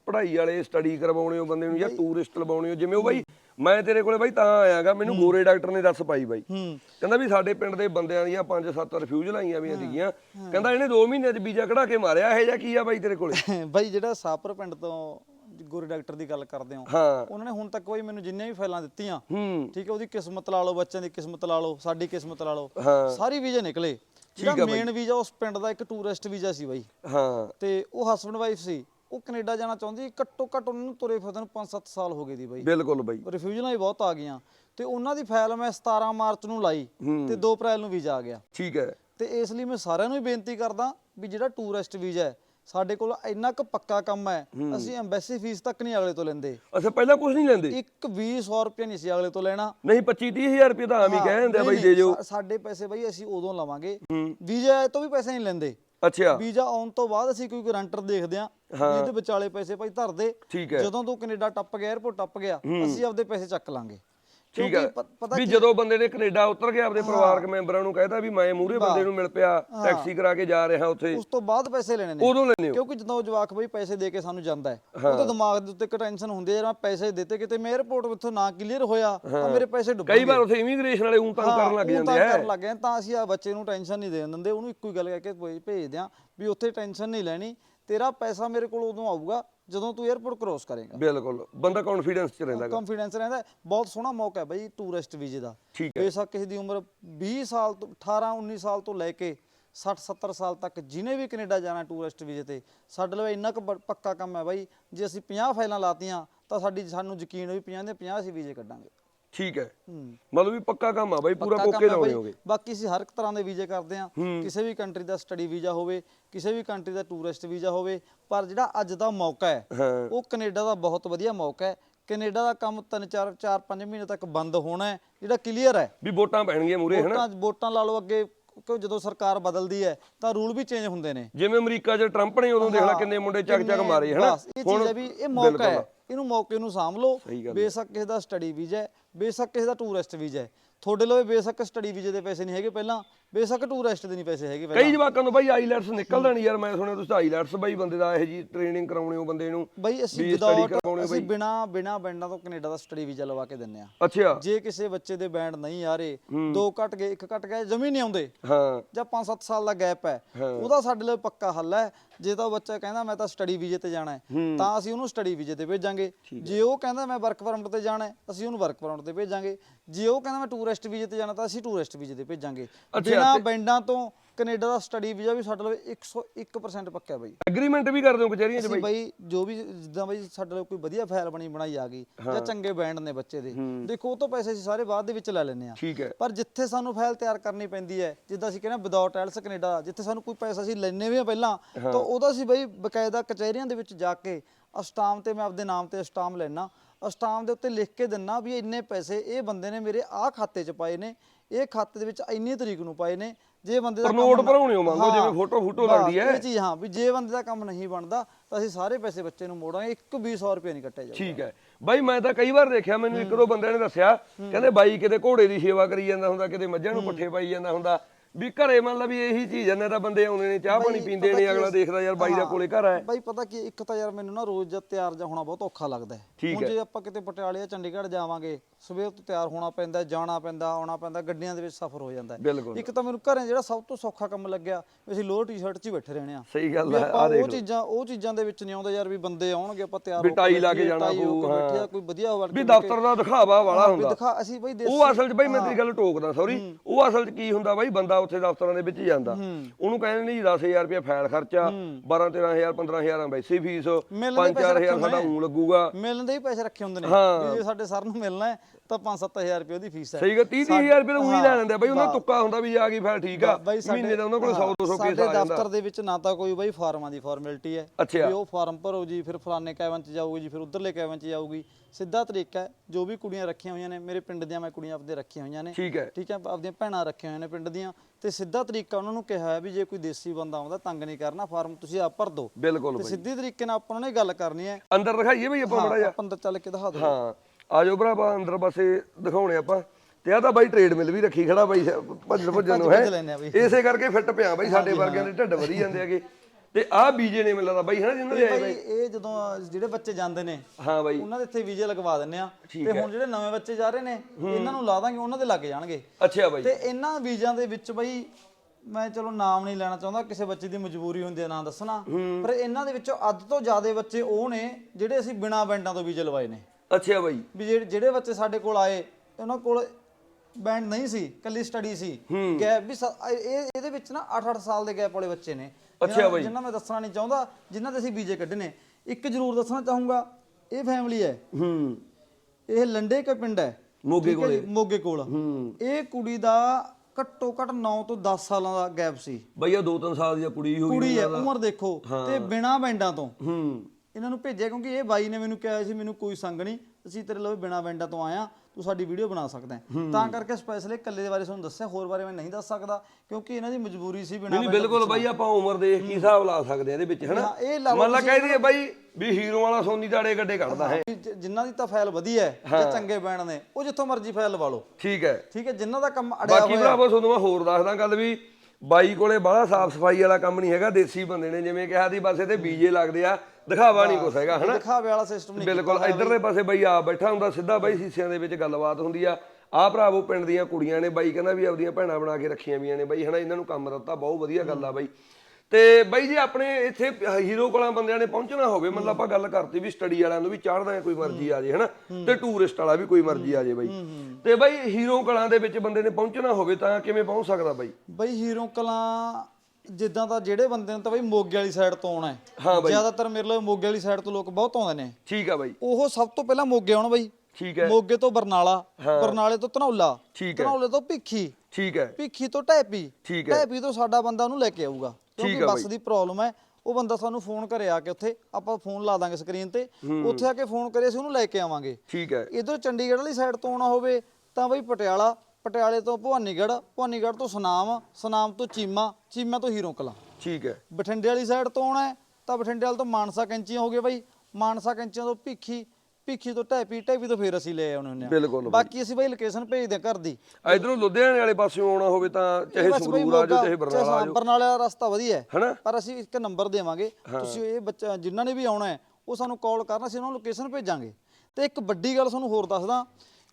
ਪੜ੍ਹਾਈ ਵਾਲੇ ਸਟੱਡੀ ਕਰਵਾਉਣੇ ਹੋ ਬੰਦੇ ਨੂੰ ਜਾਂ ਟੂਰਿਸਟ ਲਵਾਉਣੇ ਹੋ? ਜਿਵੇਂ ਉਹ ਬਾਈ ਮੈਂ ਤੇਰੇ ਕੋਲੇ ਬਾਈ ਤਾਂ ਆਇਆਗਾ ਮੈਨੂੰ ਗੋਰੇ ਡਾਕਟਰ ਨੇ ਦੱਸ ਪਾਈ ਬਾਈ। ਹੂੰ। ਕਹਿੰਦਾ ਵੀ ਸਾਡੇ ਪਿੰਡ ਦੇ ਬੰਦਿਆਂ ਦੀਆਂ 5-7 ਰਿਫਿਊਜ਼ ਲਾਈਆਂ ਵੀਆਂ ਸੀਗੀਆਂ। ਕਹਿੰਦਾ ਇਹਨੇ 2 ਮਹੀਨਿਆਂ 'ਚ ਵੀਜ਼ਾ ਕਢਾ ਕੇ ਮਾਰਿਆ ਇਹ ਜਾਂ ਕੀ ਆ ਬਾਈ ਤੇਰੇ ਕੋਲੇ? ਬਾਈ ਜਿਹੜਾ ਸਾਪਰ ਪਿੰਡ ਤੋਂ ਗੁਰੂ ਡਾਕਟਰ ਦੀ ਗੱਲ ਕਰਦੇ ਹੋ ਉਹਨਾਂ ਨੇ ਹੁਣ ਤੱਕ ਕੋਈ ਮੈਨੂੰ ਜਿੰਨੇ ਵੀ ਫਾਈਲਾਂ ਦਿੱਤੀਆਂ ਠੀਕ ਹੈ ਉਹਦੀ ਕਿਸਮਤ ਲਾ ਲਓ ਬੱਚਿਆਂ ਦੀ ਕਿਸਮਤ ਲਾ ਲਓ ਸਾਡੀ ਕਿਸਮਤ ਲਾ ਲਓ ਸਾਰੀ ਵੀਜ਼ੇ ਨਿਕਲੇ। ਜਿਹੜਾ ਮੇਨ ਵੀਜ਼ਾ ਉਸ ਪਿੰਡ ਦਾ ਇੱਕ ਟੂਰਿਸਟ ਵੀਜ਼ਾ ਸੀ ਬਾਈ। ਹਾਂ। ਤੇ ਉਹ ਹਸਬੰਡ ਵਾਈਫ ਸੀ। ਉਹ ਕੈਨੇਡਾ ਜਾਣਾ ਚਾਹੁੰਦੀ ਘੱਟੋ ਘੱਟ ਉਹਨਾਂ ਨੂੰ ਤੁਰੇ ਫਿਰਦੇ ਨੂੰ 5-7 ਸਾਲ ਹੋ ਗਏ ਦੀ ਬਾਈ। ਬਿਲਕੁਲ ਬਾਈ। ਰਿਫਿਊਜ਼ਲਾਂ ਵੀ ਬਹੁਤ ਆ ਗਈਆਂ। ਤੇ ਉਹਨਾਂ ਦੀ ਫਾਈਲ ਮੈਂ 17 ਮਾਰਚ ਨੂੰ ਲਾਈ ਤੇ 2 ਅਪ੍ਰੈਲ ਨੂੰ ਵੀਜ਼ਾ ਆ ਗਿਆ। ਠੀਕ ਹੈ। ਤੇ ਇਸ ਲਈ ਮੈਂ ਸਾਰਿਆਂ ਨੂੰ ਹੀ ਬੇਨਤੀ ਕਰਦਾ ਵੀ ਜਿਹੜਾ ਟੂਰਿਸਟ ਵੀਜ਼ਾ ਹੈ ਸਾਡੇ ਕੋਲ ਇੰਨਾ ਕੁ ਪੱਕਾ ਕੰਮ ਹੈ ਅਸੀਂ ਐਮਬੈਸੀ ਫੀਸ ਤੱਕ ਨਹੀਂ ਅਗਲੇ ਤੋਂ ਲੈਂਦੇ। ਅੱਛਾ ਪਹਿਲਾਂ ਕੁਝ ਨਹੀਂ ਲੈਂਦੇ? ਇੱਕ 200 ਰੁਪਏ ਨਹੀਂ ਸੀ ਅਗਲੇ ਤੋਂ ਲੈਣਾ। ਨਹੀਂ 25-30000 ਰੁਪਏ ਤਾਂ ਆਮ ਹੀ ਕਹਿ ਦਿੰਦੇ ਆ ਬਾਈ ਦੇ ਜੋ ਸਾਡੇ ਪੈਸੇ ਬਾਈ ਅਸੀਂ ਉਦੋਂ ਲਵਾਂਗੇ। ਵੀਜ਼ਾ ਤੋਂ ਵੀ ਪੈਸੇ ਨਹੀਂ ਲੈਂਦੇ। ਅੱਛਾ। ਵੀਜ਼ਾ ਆਉਣ ਤੋਂ ਬਾਅਦ ਅਸੀਂ ਕੋਈ ਗਰੰਟਰ ਦੇਖਦੇ ਆਂ ਵੀ ਇਹਦੇ ਵਿਚਾਲੇ ਪੈਸੇ ਭਾਈ ਧਰ ਦੇ। ਜਦੋਂ ਤੂੰ ਕੈਨੇਡਾ ਟੱਪ ਗਿਆ 에어ਪੋਰਟ ਟੱਪ ਗਿਆ ਅਸੀਂ ਆਪਦੇ ਪੈਸੇ ਚੱਕ ਲਾਂਗੇ। ਠੀਕ ਪਤਾ ਵੀ ਜਦੋਂ ਬੰਦੇ ਨੇ ਕੈਨੇਡਾ ਉਤਰ ਗਿਆ ਆਪਣੇ ਪਰਿਵਾਰਕ ਮੈਂਬਰਾਂ ਨੂੰ ਕਹਿੰਦਾ ਵੀ ਮੈਂ ਮੂਹਰੇ ਬੰਦੇ ਨੂੰ ਮਿਲ ਪਿਆ ਟੈਕਸੀ ਕਰਾ ਕੇ ਜਾ ਰਿਹਾ ਉੱਥੇ। ਉਸ ਤੋਂ ਬਾਅਦ ਪੈਸੇ ਲੈਣੇ ਨੇ। ਉਦੋਂ ਲੈਣੇ ਕਿਉਂਕਿ ਜਦੋਂ ਜਵਾਕ ਬਈ ਪੈਸੇ ਦੇ ਕੇ ਸਾਨੂੰ ਜਾਂਦਾ ਹੈ ਉਹਦੇ ਦਿਮਾਗ ਦੇ ਉੱਤੇ ਇੱਕ ਟੈਨਸ਼ਨ ਹੁੰਦੀ ਹੈ ਯਾਰ ਮੈਂ ਪੈਸੇ ਦਿੱਤੇ ਕਿਤੇ ਮੈਂ 에어ਪੋਰਟ ਵਿੱਚੋਂ ਨਾ ਕਲੀਅਰ ਹੋਇਆ ਤਾਂ ਮੇਰੇ ਪੈਸੇ ਡੁੱਬ ਕਈ ਵਾਰ ਉੱਥੇ ਇਮੀਗ੍ਰੇਸ਼ਨ ਵਾਲੇ ਉਂ ਤੰਗ ਕਰਨ ਲੱਗ ਜਾਂਦੇ ਆ ਕਰਨ ਲੱਗ ਗਏ ਤਾਂ ਅਸੀਂ ਆ ਬੱਚੇ ਨੂੰ ਟੈਨਸ਼ਨ ਨਹੀਂ ਦੇਣ ਦਿੰਦੇ ਉਹਨੂੰ ਇੱਕੋ ਹੀ ਗੱਲ ਕਹਿ ਕੇ ਭੇਜ- ਭੇਜਦੇ ਆਂ ਵੀ ਉੱਥੇ ਟੈਨਸ਼ਨ ਨਹੀਂ ਲੈਣੀ ਤੇਰਾ ਪੈਸਾ ਮੇਰੇ ਕੋਲ ਉਦੋਂ ਆਊਗਾ ਜਦੋਂ ਤੂੰ 에어ਪੋਰਟ ਕ੍ਰੋਸ ਕਰੇਗਾ। ਬਿਲਕੁਲ। ਬੰਦਾ ਕੌਨਫੀਡੈਂਸ ਚ ਰਹਿੰਦਾ ਗਾ। ਕੰਫੀਡੈਂਸ ਰਹਿੰਦਾ। ਹੈ। ਬਹੁਤ ਸੋਹਣਾ ਮੌਕਾ ਹੈ ਬਈ ਟੂਰਿਸਟ ਵੀਜ਼ੇ ਦਾ। ਠੀਕ ਹੈ। ਬੇਸ਼ੱਕ ਕਿਸੇ ਦੀ ਉਮਰ 20 ਸਾਲ ਤੋਂ 18 19 ਸਾਲ ਤੋਂ ਲੈ ਕੇ 60 70 ਸਾਲ ਤੱਕ ਜਿਹਨੇ ਵੀ ਕੈਨੇਡਾ ਜਾਣਾ ਟੂਰਿਸਟ ਵੀਜ਼ੇ ਤੇ ਸਾਡੇ ਲਈ ਇੰਨਾ ਕੁ ਬ- ਪੱਕਾ ਕੰਮ ਹੈ ਬਾਈ ਜੇ ਅਸੀਂ 50 ਫਾਈਲਾਂ ਲਾਤੀਆਂ ਤਾਂ ਸਾਡੀ ਸਾਨੂੰ ਯਕੀਨ ਹੈ ਵੀ 50 ਦੇ 50 ਅਸੀਂ ਵੀਜ਼ੇ ਕੱਢਾਂਗੇ। ਠੀਕ ਹੈ। ਮਤਲਬ ਵੀ ਪੱਕਾ ਕੰਮ ਆ ਬਾਈ ਪੂਰਾ ਕੋਕੇ ਲਾਉਣੇ। ਹੋਗੇ। ਬਾਕੀ ਅਸੀਂ ਹਰ ਇੱਕ ਤਰ੍ਹਾਂ ਦੇ ਵੀਜ਼ੇ ਕਰਦੇ ਆ ਕਿਸੇ ਵੀ ਕੰਟਰੀ ਦਾ ਸਟੱਡੀ ਵੀਜ਼ਾ ਹੋਵੇ ਕਿਸੇ ਵੀ ਕੰਟਰੀ ਦਾ ਟੂਰਿਸਟ ਵੀਜ਼ਾ ਹੋਵੇ ਪਰ ਜਿਹੜਾ ਅੱਜ ਦਾ ਮੌਕਾ ਹੈ ਉਹ ਕੈਨੇਡਾ ਦਾ ਬਹੁਤ ਵਧੀਆ ਮੌਕਾ ਹੈ। ਕੈਨੇਡਾ ਦਾ ਕੰਮ ਤਿੰਨ ਚਾਰ ਚਾਰ ਪੰਜ ਮਹੀਨੇ ਤੱਕ ਬੰਦ ਹੋਣਾ ਹੈ ਜਿਹੜਾ ਕਲੀਅਰ ਹੈ। ਵੀ ਵੋਟਾਂ ਪੈਣਗੀਆਂ ਮੂਰੇ ਹਨਾ? ਵੋਟਾਂ ਵੋਟਾਂ ਲਾ ਲਓ ਅੱਗੇ ਕਿਉਂ ਜਦੋਂ ਸਰਕਾਰ ਬਦਲਦੀ ਹੈ ਤਾਂ ਰੂਲ ਵੀ ਚੇਂਜ ਹੁੰਦੇ ਨੇ। ਜਿਵੇਂ ਅਮਰੀਕਾ 'ਚ ਟਰੰਪ ਨੇ ਉਦੋਂ ਦੇਖ ਲੈ ਕਿੰਨੇ ਮੁੰਡੇ ਚੱਕ ਚੱਕ ਮਾਰੇ ਹਨਾ? ਇਹ ਚੀਜ਼ ਹੈ ਵੀ ਇਹ ਮੌਕਾ ਹੈ। ਇਹਨੂੰ ਮੌਕੇ ਨੂੰ ਸਾਂਭ ਲਓ। ਬੇਸ਼ੱਕ ਕਿਸੇ ਦਾ ਸਟੱਡੀ ਵੀਜ਼ਾ ਹੈ। ਬੇਸ਼ੱਕ ਕਿਸੇ ਦਾ ਟੂਰਿਸਟ ਵੀਜ਼ਾ ਹੈ। ਤੁਹਾਡੇ ਲਵੇ ਬੇਸ਼ੱਕ ਸਟੱਡੀ ਵੀਜ਼ੇ ਦੇ ਪੈਸੇ ਨਹੀਂ ਹੈਗੇ। ਪਹਿਲਾਂ ਬੇਸ਼ੱਕ ਟੂਰਿਸਟ ਦੇ ਨਹੀਂ ਪੈਸੇ ਹੈਗੇ ਪਹਿਲਾਂ। ਕਈ ਜਵਾਕਾਂ ਨੂੰ ਬਾਈ ਆਈਲੈਟਸ ਨਿਕਲਦਾ ਨਹੀਂ ਯਾਰ ਮੈਂ ਸੁਣਿਆ ਤੁਸੀਂ ਆਈਲੈਟਸ ਬਾਈ ਬੰਦੇ ਦਾ ਇਹ ਜੀ ਟ੍ਰੇਨਿੰਗ ਕਰਾਉਣੇ ਹੋ ਬੰਦੇ ਨੂੰ ਬਈ ਅਸੀਂ ਵਿਦਆਊਟ ਅਸੀਂ ਬਿਨਾ ਬਿਨਾ ਬੈਂਡਾਂ ਤੋਂ ਕੈਨੇਡਾ ਦਾ ਸਟੱਡੀ ਵੀਜ਼ਾ ਲਵਾ ਕੇ ਦਿੰਨੇ ਆ ਅੱਛਾ। ਜੇ ਕਿਸੇ ਬੱਚੇ ਦੇ ਬੈਂਡ ਨਹੀਂ ਆ ਰਹੇ ਦੋ ਘਟ ਗਏ ਇੱਕ ਘਟ ਗਿਆ ਜਮੀ ਨਹੀਂ ਆਉਂਦੇ। ਹਾਂ। ਜਾਂ 5-7 ਸਾਲ ਦਾ ਗੈਪ ਹੈ। ਉਹਦਾ ਸਾਡੇ ਲਈ ਪੱਕਾ ਹੱਲ ਹੈ। ਜੇ ਤਾਂ ਬੱਚਾ ਕਹਿੰਦਾ ਮੈਂ ਤਾਂ ਸਟੱਡੀ ਵੀਜ਼ੇ ਤੇ ਜਾਣਾ ਹੈ। ਤਾਂ ਅਸੀਂ ਉਹਨੂੰ ਸਟੱਡੀ ਵੀਜ਼ੇ ਤੇ ਭੇਜਾਂਗੇ। ਜੇ ਉਹ ਕਹਿੰਦਾ ਮੈਂ ਵਰਕ ਪਰਮਿਟ ਤੇ ਜਾਣਾ ਹੈ ਅਸੀਂ ਉਹਨੂੰ ਵਰਕ ਪਰਮਿਟ ਤੇ ਭੇਜਾਂਗੇ। ਜੇ ਉਹ ਕਹਿੰਦਾ ਮੈਂ ਟੂਰਿਸਟ ਵੀਜ਼ੇ ਤੇ ਜਾਣਾ ਤਾਂ ਅਸੀਂ ਟੂਰਿਸਟ ਵੀਜ਼ੇ ਤੇ ਭੇਜਾਂਗੇ। ਬਿਨਾਂ ਬੈਂਡਾਂ ਤੋਂ ਕੈਨੇਡਾ ਦਾ ਸਟੱਡੀ ਵੀਜ਼ਾ ਵੀ ਸਾਡੇ ਲਈ 101% ਪੱਕਾ ਬਈ। ਐਗਰੀਮੈਂਟ ਵੀ ਕਰਦੇ ਹੋ ਕਚਹਿਰੀਆਂ 'ਚ ਅਸੀਂ ਬਈ? ਜੋ ਵੀ ਜਿੱਦਾਂ ਬਈ ਸਾਡੇ ਲਈ ਕੋਈ ਵਧੀਆ ਫਾਈਲ ਬਣੀ ਬਣਾਈ ਆ ਗਈ ਜਾਂ ਚੰਗੇ ਬੈਂਡ ਨੇ ਬੱਚੇ ਦੇ। ਦੇਖੋ ਉਹ ਤੋਂ ਪੈਸੇ ਅਸੀਂ ਸਾਰੇ ਬਾਅਦ ਦੇ ਵਿੱਚ ਲੈ ਲੈਂਦੇ ਆ ਠੀਕ ਹੈ। ਪਰ ਜਿੱਥੇ ਸਾਨੂੰ ਫਾਈਲ ਤਿਆਰ ਕਰਨੀ ਪੈਂਦੀ ਹੈ ਜਿੱਦਾਂ ਅਸੀਂ ਕਹਿੰਦੇ ਵਿਦਆਊਟ ਐਲਸ ਕੈਨੇਡਾ ਜਿੱਥੇ ਸਾਨੂੰ ਕੋਈ ਪੈਸਾ ਅਸੀਂ ਲੈਣੇ ਵੀ ਆ ਪਹਿਲਾਂ ਤਾਂ ਉਹਦਾ ਅਸੀਂ ਬਈ ਬਕਾਇਦਾ ਕਚਹਿਰੀਆਂ ਦੇ ਵਿੱਚ ਜਾ ਕੇ ਅਸਟਾਮ ਤੇ ਮੈਂ ਆਪਦੇ ਨਾਮ ਤੇ ਅਸਟਾਮ ਲੈਣਾ ਅਸਟਾਮ ਦੇ ਉੱਤੇ ਲਿਖ ਕੇ ਦਿੰਨਾ ਵੀ ਇੰਨੇ ਪੈਸੇ ਇਹ ਬੰਦੇ ਨੇ ਮੇਰੇ ਆਹ ਖਾਤੇ 'ਚ ਪਾਏ ਨੇ ਇਹ ਖਾਤੇ ਦੇ ਵਿੱਚ ਇੰਨੀ ਤਰੀਕ ਨੂੰ ਪਾਏ ਨੇ ਜੇ ਬੰਦੇ ਦਾ ਨੋਟ ਭਰਾਉਣੇ ਹੋ ਮੰਗੋ ਜਿਵੇਂ ਫੋਟੋ ਫੋਟੋ ਲੱਗਦੀ ਹੈ। ਇਹ ਚੀਜ਼ ਹਾਂ ਵੀ ਜੇ ਬੰਦੇ ਦਾ ਕੰਮ ਨਹੀਂ ਬਣਦਾ ਤਾਂ ਅਸੀਂ ਸਾਰੇ ਪੈਸੇ ਬੱਚੇ ਨੂੰ ਮੋੜਾਂਗੇ ਇੱਕ ਵੀ 100 ਰੁਪਏ ਨਹੀਂ ਕੱਟਿਆ ਜਾਊਗਾ। ਠੀਕ ਹੈ। ਬਾਈ ਮੈਂ ਤਾਂ ਕਈ ਵਾਰ ਦੇਖਿਆ ਮੈਨੂੰ ਇੱਕ ਦੋ ਬੰਦਿਆਂ ਨੇ ਦੱਸਿਆ ਕਹਿੰਦੇ ਬਾਈ ਕਿਤੇ ਘੋੜੇ ਦੀ ਸੇਵਾ ਕਰੀ ਜਾਂਦਾ ਹੁੰਦਾ ਕਿਤੇ ਮੱਝਾਂ ਨੂੰ ਪੱਠੇ ਪਾਈ ਜਾਂਦਾ ਹੁੰਦਾ। ਵੀ ਘਰੇ ਮੰਨ ਲਾ ਵੀ ਇਹੀ ਚੀਜ਼ ਨੇ ਤਾਂ ਬੰਦੇ ਆਉਂਦੇ ਨੇ ਚਾਹ ਪਾਣੀ ਪੀਂਦੇ ਨੇ ਅਗਲਾ ਦੇਖਦਾ ਯਾਰ ਬਾਈ ਦਾ ਕੋਲੇ ਘਰ ਹੈ। ਬਾਈ ਪਤਾ ਕੀ ਇੱਕ ਤਾਂ ਯਾਰ ਮੈਨੂੰ ਨਾ ਰੋਜ਼ ਤਿਆਰ ਜਾ ਹੋਣਾ ਬਹੁਤ ਔਖਾ ਲੱਗਦਾ ਹੈ। ਹੁਣ ਜੇ ਆਪਾਂ ਕਿਤੇ ਪਟਿਆਲੇ ਜਾਂ ਚੰਡੀਗੜ੍ਹ ਜਾਵਾਂਗੇ ਸਵੇਰ ਤੋਂ ਤਿਆਰ ਹੋਣਾ ਪੈਂਦਾ ਜਾਣਾ ਪੈਂਦਾ ਆਉਣਾ ਪੈਂਦਾ ਗੱਡੀਆਂ ਦੇ ਵਿੱਚ ਸਫ਼ਰ ਹੋ ਜਾਂਦਾ ਇੱਕ ਤਾਂ ਮੈਨੂੰ ਘਰੇ ਜਿਹੜਾ ਸਭ ਤੋਂ ਸੌਖਾ ਕੰਮ ਲੱਗਿਆ ਵੀ ਅਸੀਂ ਲੋਅਰ ਟੀ-ਸ਼ਰਟ 'ਚ ਹੀ ਬੈਠੇ ਰਹਿਣੇ ਆ ਸਹੀ ਗੱਲ ਵੀ ਹੈ ਆ ਉਹ ਦੇਖ ਚੀਜ਼ਾਂ ਉਹ ਚੀਜ਼ਾਂ ਦੇ ਵਿੱਚ ਨਹੀਂ ਆਉਂਦੇ ਯਾਰ ਵੀ ਬੰਦੇ ਆਉਣਗੇ ਆਪਾਂ ਤਿਆਰ ਵੀ ਹੋ ਟਾਈ ਲਾ ਕੇ ਜਾਣਾ ਕੇ ਪਊ, ਆ। ਕੋਈ ਵਧੀਆ ਹੋ ਵੀ ਦਫ਼ਤਰ ਦਾ ਦਿਖਾਵਾ ਵਾਲਾ ਵੀ ਹੁੰਦਾ। ਦਿਖਾ ਅਸੀਂ ਬਈ ਉਹ ਅਸਲ 'ਚ ਬਾਈ ਮੈਂ ਤੇਰੀ ਗੱਲ ਟੋਕਦਾ ਸੌਰੀ ਉਹ ਅਸਲ 'ਚ ਕੀ ਹੁੰਦਾ ਬਾਈ ਬੰਦਾ ਉੱਥੇ ਦਫ਼ਤਰਾਂ ਦੇ ਵਿੱਚ ਜਾਂਦਾ। ਉਹਨੂੰ ਕਹਿੰਦੇ ਨੇ ਜੀ 10000 ਰੁਪਏ ਫਾਈਲ ਖਰਚਾ 12 13000 15000 ਵੈਸੇ ਫੀਸ ਮਿਲਣ ਦੇ ਪੈਸੇ 5-4000 ਰੱਖੇ ਸਾਡਾ ਊਂ ਲੱਗੂਗਾ। ਮਿਲਣ ਦੇ ਹੀ ਪੈਸੇ ਰੱਖੇ ਹੁੰਦੇ ਨੇ। ਹਾਂ। ਜੇ ਸਾਡੇ ਸਰ ਨੂੰ ਮਿਲਣਾ ਹੈ ਤਾਂ 5-7000 ਰੁਪਏ ਉਹਦੀ ਫੀਸ ਹੈ। ਸਹੀ 30 30000 ਰੁਪਏ ਤਾਂ ਉਹੀ ਲੈ ਲੈਂਦੇ ਬਾਈ ਉਹਨਾਂ ਤੁੱਕਾ ਹੁੰਦਾ ਵੀ ਆ ਗਈ ਫਾਈਲ ਠੀਕ ਆ। ਮਹੀਨੇ ਦਾ ਉਹਨਾਂ ਕੋਲ 100 200 ਪੀਸ ਸਾਡੇ ਆ ਜਾਂਦਾ ਦਫ਼ਤਰ ਦੇ ਵਿੱਚ ਨਾ ਤਾਂ ਕੋਈ ਬਾਈ ਫਾਰਮਾਂ ਦੀ ਫਾਰਮੈਲਿਟੀ ਹੈ। ਵੀ ਉਹ ਫਾਰਮ ਭਰੋ ਜੀ ਫਿਰ ਫਲਾਣੇ ਕੈਬਨ ਚ ਜਾਊਗੀ ਜੀ ਫਿਰ ਉਧਰਲੇ ਕੈਬਨ ਚ ਜਾਊਗੀ। ਸਿੱਧਾ ਤਰੀਕਾ ਹੈ ਜੋ ਵੀ ਕੁੜੀਆਂ ਰੱਖੀਆਂ ਹੋਈਆਂ ਨੇ ਮੇਰੇ ਪਿੰਡ ਦੀਆਂ ਮੈਂ ਕੁੜੀਆਂ ਆਪਦੇ ਰੱਖੀਆਂ ਹੋਈਆਂ ਨੇ। ਠੀਕ ਹੈ। ਠੀਕ ਹੈ ਆਪਦੀਆਂ ਭੈਣਾਂ ਰੱਖੀਆਂ ਹੋਈਆਂ ਨੇ ਪਿੰਡ ਦੀਆਂ। ਤੇ ਸਿੱਧਾ ਤਰੀਕਾ ਉਹਨਾਂ ਨੂੰ ਕਿਹਾ ਹੈ ਵੀ ਜੇ ਕੋਈ ਦੇਸੀ ਬੰਦਾ ਆਉਂਦਾ ਤੰਗ ਨਹੀਂ ਕਰਨਾ ਫਾਰਮ ਤੁਸੀਂ ਆਪ ਭਰ ਦਿਓ। ਬਿਲਕੁਲ ਤੇ ਸਿੱਧੀ ਤਰੀਕੇ ਨਾਲ ਆਪਾਂ ਉਹਨਾਂ ਨੇ ਗੱਲ ਕਰਨੀ ਹੈ। ਅੰਦਰ ਦਿਖਾਈਏ ਬਈ ਆਪਾਂ ਮੜਾ ਜਾ ਆਪਾਂ ਅੰਦਰ ਚੱਲ ਕੇ ਦਿਖਾ ਦਿਓ। ਹਾਂ ਆਜੋ ਭਰਾਵਾ ਅੰਦਰ ਪਾਸੇ ਦਿਖਾਉਣੇ ਆਪਾਂ। ਤੇ ਆ ਤਾਂ ਬਾਈ ਟ੍ਰੇਡ ਮਿਲ ਵੀ ਰੱਖੀ ਖੜਾ ਬਾਈ ਭੱਜਣ ਭੱਜਣ ਨੂੰ ਹੈ। ਇਸੇ ਕਰਕੇ ਫਿੱਟ ਪਿਆ ਬਾਈ ਸਾਡੇ ਵਰਗਿਆਂ ਦੇ ਢਿੱਡ ਵਧੀ ਜਾਂਦੇ ਹੈਗੇ। ਤੇ ਆਹ ਬੀਜੇ ਨੇ ਮੈਨੂੰ ਲੱਗਦਾ ਬਾਈ ਹਨਾ ਜਿਨ੍ਹਾਂ ਦੇ ਆਏ ਬਾਈ ਇਹ ਜਦੋਂ ਜਿਹੜੇ ਬੱਚੇ ਜਾਂਦੇ ਨੇ ਹਾਂ ਬਾਈ। ਉਹਨਾਂ ਦੇ ਇੱਥੇ ਵੀਜ਼ੇ ਲਗਵਾ ਦਿੰਨੇ ਆ ਤੇ ਹੁਣ ਜਿਹੜੇ ਨਵੇਂ ਬੱਚੇ ਜਾ ਰਹੇ ਨੇ ਇਹਨਾਂ ਨੂੰ ਲਾ ਦਾਂਗੇ ਉਹਨਾਂ ਦੇ ਲੱਗ ਜਾਣਗੇ। ਅੱਛਾ ਬਾਈ। ਤੇ ਇਹਨਾਂ ਵੀਜ਼ਿਆਂ ਦੇ ਵਿੱਚ ਬਈ ਮੈਂ ਚਲੋ ਨਾਮ ਨਹੀਂ ਲੈਣਾ ਚਾਹੁੰਦਾ ਕਿਸੇ ਬੱਚੇ ਦੀ ਮਜਬੂਰੀ ਹੁੰਦੀ ਹੈ ਨਾ ਦੱਸਣਾ। ਪਰ ਇਹਨਾਂ ਦੇ ਵਿੱਚੋਂ ਅੱਧ ਤੋਂ ਜ਼ਿਆਦਾ ਬੱਚੇ ਉਹ ਨੇ ਜਿਹੜੇ ਅਸੀਂ ਬਿਨਾਂ ਬੈਂਡਾਂ ਤੋਂ ਵੀਜ਼ੇ ਲਵਾਏ ਨੇ। ਅੱਛਾ ਬਾਈ। ਵੀ ਜਿਹੜੇ ਜਿਹੜੇ ਬੱਚੇ ਸਾਡੇ ਕੋਲ ਆਏ ਉਹਨਾਂ ਕੋਲ ਬੈਂਡ ਨਹੀਂ ਸੀ ਕੱਲੀ ਸਟੱਡੀ ਸੀ। ਗੈਪ ਵੀ ਸ- ਇਹ ਇਹਦੇ ਵਿੱਚ ਨਾ 8-8 ਸਾਲ ਦੇ ਗੈਪ ਵਾਲੇ ਬੱਚੇ ਨੇ। ਅੱਛਾ ਬਾਈ। ਜਿਨ੍ਹਾਂ ਮੈਂ ਦੱਸਣਾ ਨਹੀਂ ਚਾਹੁੰਦਾ ਜਿਨ੍ਹਾਂ ਦੇ ਅਸੀਂ ਵੀਜ਼ੇ ਕੱਢਨੇ। ਇੱਕ ਜ਼ਰੂਰ ਦੱਸਣਾ ਚਾਹੂੰਗਾ ਇਹ ਫੈਮਿਲੀ ਹੈ। ਹੂੰ। ਇਹ ਲੰਡੇ ਕੇ ਪਿੰਡ ਹੈ। ਮੋਗੇ ਠੀਕ ਹੈ ਜੀ, ਮੋਗੇ ਕੋਲ। ਹੂੰ। ਇਹ ਕੁੜੀ ਦਾ ਘੱਟੋ ਘੱਟ 9 ਤੋਂ 10 ਸਾਲਾਂ ਦਾ ਗੈਪ ਸੀ। ਬਈ ਆ ਦੋ ਤਿੰਨ ਸਾਲ ਦੀ ਕੁੜੀ ਹੋਈ ਕੁੜੀ ਹੈ ਉਮਰ ਦੇਖੋ ਤੇ ਬਿਨਾ ਬੈਂਡਾਂ ਤੋਂ। ਹੂੰ। ਇਹਨਾਂ ਨੂੰ ਭੇਜਿਆ ਕਿਉਂਕਿ ਇਹ ਬਾਈ ਨੇ ਮੈਨੂੰ ਕਿਹਾ ਸੀ ਮੈਨੂੰ ਕੋਈ ਸੰਗ ਨਹੀਂ ਅਸੀਂ ਤੇਰੇ ਲਈ ਬਿਨਾ ਬੈਂਡਾਂ ਤੋਂ ਆਇਆ ਤੂੰ ਸਾਡੀ ਵੀਡੀਓ ਬਣਾ ਸਕਦਾ ਹੈ। ਤਾਂ ਕਰਕੇ ਸਪੈਸ਼ਲੀ ਇਕੱਲੇ ਦੇ ਬਾਰੇ ਤੁਹਾਨੂੰ ਦੱਸਿਆ ਹੋਰ ਬਾਰੇ ਮੈਂ ਨਹੀਂ ਦੱਸ ਸਕਦਾ ਕਿਉਂਕਿ ਇਹਨਾਂ ਦੀ ਮਜਬੂਰੀ ਸੀ ਬਿਨਾ ਨਹੀਂ ਬਿਲਕੁਲ ਬਾਈ ਆਪਾਂ ਉਮਰ ਦੇਖ ਕੀ ਹਿਸਾਬ ਲਾ ਸਕਦੇ ਆ ਇਹਦੇ ਵਿੱਚ ਹਨਾ? ਮੰਨ ਲਾ ਕਹਿ ਦਈਏ ਬਾਈ ਵੀ ਹੀਰੋ ਵਾਲਾ ਸੋਨੀ ਦਾੜੇ ਗੱਡੇ ਕੱਢਦਾ ਹੈ। ਜਿਨ੍ਹਾਂ ਦੀ ਤਾਂ ਫਾਈਲ ਵਧੀਆ ਹੈ ਤੇ ਚੰਗੇ ਬੈਂਡ ਨੇ ਉਹ ਜਿੱਥੋਂ ਮਰਜ਼ੀ ਫਾਈਲ ਲਵਾ ਲਓ। ਠੀਕ ਹੈ। ਠੀਕ ਹੈ ਜਿਨ੍ਹਾਂ ਦਾ ਕੰਮ ਅੜਿਆ ਬਾਕੀ ਭਰਾਵੋ ਤੁਹਾਨੂੰ ਮੈਂ ਹੋਰ ਦੱਸਦਾ ਗੱਲ ਵੀ ਬਾਈ ਕੋਲੇ ਬੜਾ ਸਾਫ਼ ਸਫ਼ਾਈ ਵਾਲਾ ਕੰਮ ਨਹੀਂ ਹੈਗਾ ਦੇਸੀ ਬੰਦੇ ਨੇ ਜਿਵੇਂ ਕਿਹਾ ਸੀ ਬਸ ਇਹਦੇ ਬੀਜੇ ਲੱਗਦੇ ਆ ਦਿਖਾਵਾ ਨਹੀਂ ਕੁਛ ਹੈਗਾ ਹਨਾ? ਦਿਖਾਵੇ ਵਾਲਾ ਸਿਸਟਮ ਨਹੀਂ ਬਿਲਕੁਲ ਇਧਰਲੇ ਪਾਸੇ ਬਾਈ ਆ ਬੈਠਾ ਹੁੰਦਾ ਸਿੱਧਾ ਬਾਈ ਸੀਸਿਆਂ ਦੇ ਵਿੱਚ ਗੱਲਬਾਤ ਹੁੰਦੀ ਆ। ਆਹ ਭਰਾਵੋ ਪਿੰਡ ਦੀਆਂ ਕੁੜੀਆਂ ਨੇ ਬਾਈ ਕਹਿੰਦਾ ਵੀ ਆਪਦੀਆਂ ਭੈਣਾਂ ਬਣਾ ਕੇ ਰੱਖੀਆਂ ਵੀਆਂ ਨੇ ਬਾਈ ਹਨਾ ਇਹਨਾਂ ਨੂੰ ਕੰਮ ਦਿੱਤਾ ਬਹੁਤ ਵਧੀਆ ਗੱਲ ਆ ਬਾਈ। ਤੇ ਬਾਈ ਜੀ ਆਪਣੇ ਇੱਥੇ ਹੀਰੋ ਕੋਲਾਂ ਬੰਦਿਆਂ ਨੇ ਪਹੁੰਚਣਾ ਹੋਵੇ ਮਤਲਬ ਆਪਾਂ ਗੱਲ ਕਰਤੀ ਵੀ ਸਟੱਡੀ ਵਾਲਿਆਂ ਨੂੰ ਵੀ ਚਾੜਦਾ ਕੋਈ ਮਰਜ਼ੀ ਆ ਜੇ ਹਨਾ? ਤੇ ਟੂਰਿਸਟ ਵਾਲਾ ਵੀ ਕੋਈ ਮਰਜ਼ੀ ਆ ਜੇ ਬਾਈ। ਤੇ ਬਾਈ ਹੀਰੋ ਕਲਾਂ ਦੇ ਵਿੱਚ ਬੰਦੇ ਨੇ ਪਹੁੰਚਣਾ ਹੋਵੇ ਤਾਂ ਕਿਵੇਂ ਪਹੁੰਚ ਸਕਦਾ ਬਾਈ? ਬਈ ਹੀਰੋ ਕਲਾਂ ਜਿੱਦਾਂ ਤਾਂ ਜਿਹੜੇ ਬੰਦੇ ਨੇ ਤਾਂ ਬਈ ਮੋਗੇ ਵਾਲੀ ਸਾਈਡ ਤੋਂ ਆਉਣਾ ਹੈ। ਹਾਂ ਬਾਈ। ਜ਼ਿਆਦਾਤਰ ਮੇਰੇ ਲਈ ਮੋਗੇ ਵਾਲੀ ਸਾਈਡ ਤੋਂ ਲੋਕ ਬਹੁਤ ਆਉਂਦੇ ਨੇ। ਠੀਕ ਆ ਬਾਈ। ਉਹ ਸਭ ਤੋਂ ਪਹਿਲਾਂ ਮੋਗੇ ਆਉਣ ਬਈ। ਠੀਕ ਹੈ। ਮੋਗੇ ਤੋਂ ਬਰਨਾਲਾ ਬਰਨਾਲੇ ਤੋਂ ਧਨੌਲਾ ਧਨੌਲੇ ਤੋਂ ਭਿੱਖੀ। ਠੀਕ ਹੈ। ਭਿੱਖੀ ਤੋਂ ਢੈਪੀ। ਠੀਕ ਹੈ। ਢੈਪੀ ਤੋਂ ਸਾਡਾ ਬੰਦਾ ਉਹਨੂੰ ਲੈ ਕੇ ਆਊਗਾ। ਕਿਉਂਕਿ ਬੱਸ ਦੀ ਪ੍ਰੋਬਲਮ ਹੈ ਉਹ ਬੰਦਾ ਸਾਨੂੰ ਫੋਨ ਕਰੇ ਆ ਕੇ ਉੱਥੇ ਆਪਾਂ ਫੋਨ ਲਾ ਦਾਂਗੇ ਸਕਰੀਨ ਤੇ ਉੱਥੇ ਆ ਕੇ ਫੋਨ ਕਰੇ ਅਸੀਂ ਉਹਨੂੰ ਲੈ ਕੇ ਆਵਾਂਗੇ। ਠੀਕ ਹੈ। ਇਧਰ ਚੰਡੀਗੜ੍ਹ ਵਾਲੀ ਸਾਈਡ ਤੋਂ ਆਉਣਾ ਹੋਵੇ ਤਾਂ ਬਈ ਪਟਿਆਲਾ ਪਟਿਆਲੇ ਤੋਂ ਭਵਾਨੀਗੜ੍ਹ ਭਵਾਨੀਗੜ੍ਹ ਤੋਂ ਸੁਨਾਮ ਸੁਨਾਮ ਤੋਂ ਚੀਮਾ ਚੀਮਾ ਤੋਂ ਹੀਰੋ ਕਲਾਂ। ਠੀਕ ਹੈ। ਬਠਿੰਡੇ ਵਾਲੀ ਸਾਈਡ ਤੋਂ ਆਉਣਾ ਤਾਂ ਬਠਿੰਡੇ ਵਾਲ ਤੋਂ ਮਾਨਸਾ ਕੈਂਚੀਆਂ ਹੋ ਗਏ ਬਾਈ। ਮਾਨਸਾ ਕੈਂਚੀਆਂ ਤੋਂ ਭਿੱਖੀ ਭਿੱਖੀ ਤੋਂ ਢੈਪੀ ਢੈਪੀ ਤੋਂ ਫੇਰ ਅਸੀਂ ਲੈ ਆਉਣੇ ਹੁੰਦੇ ਬਿਲਕੁਲ ਆ ਬਾਕੀ ਅਸੀਂ ਬਾਈ ਲੋਕੇਸ਼ਨ ਭੇਜਦੇ ਆ ਘਰ ਦੀ। ਇਧਰੋਂ ਲੁਧਿਆਣੇ ਵਾਲੇ ਪਾਸਿਓਂ ਆਉਣਾ ਹੋਵੇ ਤਾਂ ਚਾਹੇ ਬਸ ਬਈ ਸੰਗਰੂਰ ਆ ਜਾਓ ਮੋਗਾ ਚਾਹੇ ਬਰਨਾਲਾ ਆ ਜਾਓ। ਬਰਨਾਲੇ ਵਾਲਾ ਰਸਤਾ ਵਧੀਆ ਹੈ ਹਨਾ? ਪਰ ਅਸੀਂ ਇੱਕ ਨੰਬਰ ਦੇਵਾਂਗੇ। ਤੁਸੀਂ ਇਹ ਬੱਚਾ ਜਿਨ੍ਹਾਂ ਨੇ ਵੀ ਆਉਣਾ ਹੈ ਉਹ ਸਾਨੂੰ ਕਾਲ ਕਰਨਾ ਅਸੀਂ ਉਹਨਾਂ ਨੂੰ ਲੋਕੇਸ਼ਨ ਭੇਜਾਂਗੇ। ਤੇ ਇੱਕ ਵੱਡੀ ਗੱਲ ਤੁਹਾਨੂੰ ਹੋਰ ਦੱਸਦਾ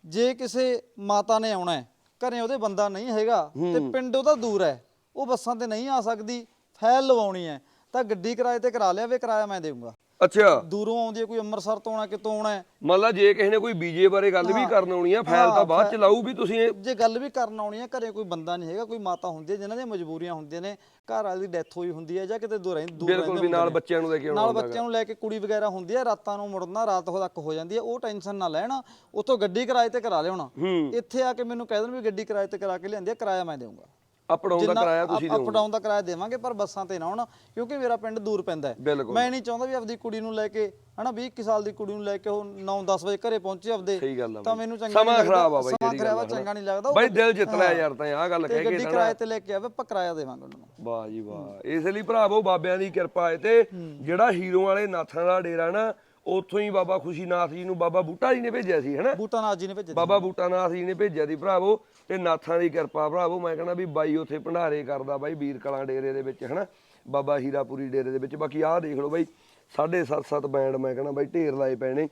ਜੇ ਕਿਸੇ ਮਾਤਾ ਨੇ ਆਉਣਾ ਹੈ ਘਰੇ ਉਹਦੇ ਬੰਦਾ ਨਹੀਂ ਹੈਗਾ ਤੇ ਪਿੰਡ ਉਹਦਾ ਦੂਰ ਹੈ ਉਹ ਬੱਸਾਂ ਤੇ ਨਹੀਂ ਆ ਸਕਦੀ ਫਾਈਲ ਲਵਾਉਣੀ ਹੈ ਤਾਂ ਗੱਡੀ ਕਿਰਾਏ ਤੇ ਕਰਾ ਲਿਆ ਵੇ ਕਿਰਾਇਆ ਮੈਂ ਦੇਵਾਂਗਾ ਅੱਛਾ। ਦੂਰੋਂ ਆਉਂਦੀ ਹੈ ਕੋਈ ਅੰਮ੍ਰਿਤਸਰ ਤੋਂ ਆਉਣਾ ਕਿਤੋਂ ਆਉਣਾ ਹੈ। ਲਾ ਜੇ ਕਿਸੇ ਨੇ ਕੋਈ ਬੀਜੇ ਬਾਰੇ ਗੱਲ ਵੀ ਕਰਨ ਆਉਣੀ ਆ ਫਾਈਲ ਤਾਂ ਬਾਅਦ ਚ ਲਾਊ ਵੀ ਤੁਸੀਂ। ਇਹ- ਜੇ ਗੱਲ ਵੀ ਕਰਨ ਆਉਣੀ ਹੈ ਘਰੇ ਕੋਈ ਬੰਦਾ ਨਹੀਂ ਹੈਗਾ ਕੋਈ ਮਾਤਾ ਹੁੰਦੀ ਹੈ ਜਿਨ੍ਹਾਂ ਦੀਆਂ ਮਜਬੂਰੀਆਂ ਹੁੰਦੀਆਂ ਨੇ ਘਰ ਵਾਲੀ ਦੀ ਡੈਥ ਹੋਈ ਹੁੰਦੀ ਹੈ ਜਾਂ ਕਿਤੇ ਦੂਰ ਰਹਿੰਦੇ ਦੂਰ ਬਿਲਕੁਲ ਰਹਿੰਦੇ ਵੀ ਨਾਲ ਹੁੰਦੇ ਨੇ। ਬੱਚਿਆਂ ਨੂੰ ਲੈ ਕੇ ਆਉਣਾ ਨਾਲ ਬੱਚਿਆਂ ਨੂੰ ਲੈ ਕੇ ਕੁੜੀ ਵਗੈਰਾ ਹੁੰਦੀ ਹੈ ਰਾਤਾਂ ਨੂੰ ਮੁੜਨਾ ਰਾਤ ਹੋ ਤੱਕ ਹੋ ਜਾਂਦੀ ਹੈ ਉਹ ਟੈਨਸ਼ਨ ਨਾ ਲੈਣ ਉੱਥੋਂ ਗੱਡੀ ਕਿਰਾਏ ਤੇ ਕਰਾ ਲਿਆਉਣਾ। ਹੂੰ। ਇੱਥੇ ਆ ਕੇ ਮੈਨੂੰ ਕਹਿ ਦੇਣ ਵੀ ਗੱਡੀ ਕਿਰਾਏ ਤੇ ਕਰਾ ਕੇ ਲਿਆਂਦੀ ਹੈ ਕਿਰਾਇਆ ਮੈਂ ਦੇਵਾਂਗਾ ਅਪ ਡਾਊਨ ਦਾ ਕਿਰਾਇਆ ਤੁਸੀਂ ਅਪ ਡਾਊਨ ਦਾ ਕਿਰਾਇਆ ਦੇਵਾਂਗੇ ਪਰ ਬੱਸਾਂ ਤੇ ਨਾ ਆਉਣ ਕਿਉਂਕਿ ਮੇਰਾ ਪਿੰਡ ਦੂਰ ਪੈਂਦਾ ਹੈ। ਮੈਂ ਨਹੀਂ ਚਾਹੁੰਦਾ ਵੀ ਆਪਦੀ ਕੁੜੀ ਨੂੰ ਲੈ ਕੇ ਹਨਾ 20 ਕੁ ਸਾਲ ਦੀ ਕੁੜੀ ਨੂੰ ਲੈ ਕੇ ਉਹ 9-10 ਵਜੇ ਘਰੇ ਪਹੁੰਚੇ ਆਪਦੇ ਤਾਂ। ਮੈਨੂੰ ਚੰਗਾ ਸਮਾਂ। ਖਰਾਬ ਆ ਬਾਈ ਸਮਾਂ ਖਰਾਬ ਚੰਗਾ ਨਹੀਂ ਲੱਗਦਾ ਬਾਈ ਦਿਲ ਜਿੱਤ ਲਿਆ ਯਾਰ ਤਾਂ ਆਹ ਗੱਲ ਕਹਿ ਕੇ ਗੱਡੀ ਕਿਰਾਏ ਤੇ ਲੈ ਕੇ ਆਵੇ ਆਪਾਂ ਕਿਰਾਇਆ ਦੇਵਾਂਗੇ ਉਹਨਾਂ। ਵਾਹ ਜੀ ਵਾਹ। ਇਸ ਲਈ ਭਰਾਵੋ ਬਾਬਿਆਂ ਦੀ ਕਿਰਪਾ ਹੈ ਤੇ ਜਿਹੜਾ ਹੀਰੋ ਵਾਲੇ ਨਾਥਾਂ ਦਾ ਡੇਰਾ ਨਾ ਉੱਥੋਂ ਹੀ ਬਾਬਾ ਖੁਸ਼ੀਨਾਥ ਜੀ ਨੂੰ ਬਾਬਾ ਬੂਟਾ ਜੀ ਨੇ ਭੇਜਿਆ ਸੀ ਹੈਨਾ? ਬੂਟਾ ਨਾਥ ਜੀ ਨੇ ਭੇਜੇ ਬਾਬਾ ਬੂਟਾ ਨਾਥ ਜੀ ਨੇ ਭੇਜਿਆ ਦੀ ਭਰਾਵੋ ਤੇ ਨਾਥਾਂ ਦੀ ਕਿਰਪਾ ਭਰਾਵੋ ਮੈਂ ਕਹਿੰਦਾ ਵੀ ਬਾਈ ਉੱਥੇ ਭੰਡਾਰੇ ਕਰਦਾ ਬਾਈ ਵੀਰ ਕਲਾਂ ਡੇਰੇ ਦੇ ਵਿੱਚ ਹਨਾ? ਬਾਬਾ ਹੀਰਾਪੁਰੀ ਡੇਰੇ ਦੇ ਵਿੱਚ। ਬਾਕੀ ਆਹ ਦੇਖ ਲਓ ਬਾਈ ਸਾਢੇ ਸੱਤ ਸੱਤ ਬੈਂਡ ਮੈਂ ਕਹਿੰਦਾ ਬਾਈ ਢੇਰ ਲਾਏ ਪਏ ਨੇ।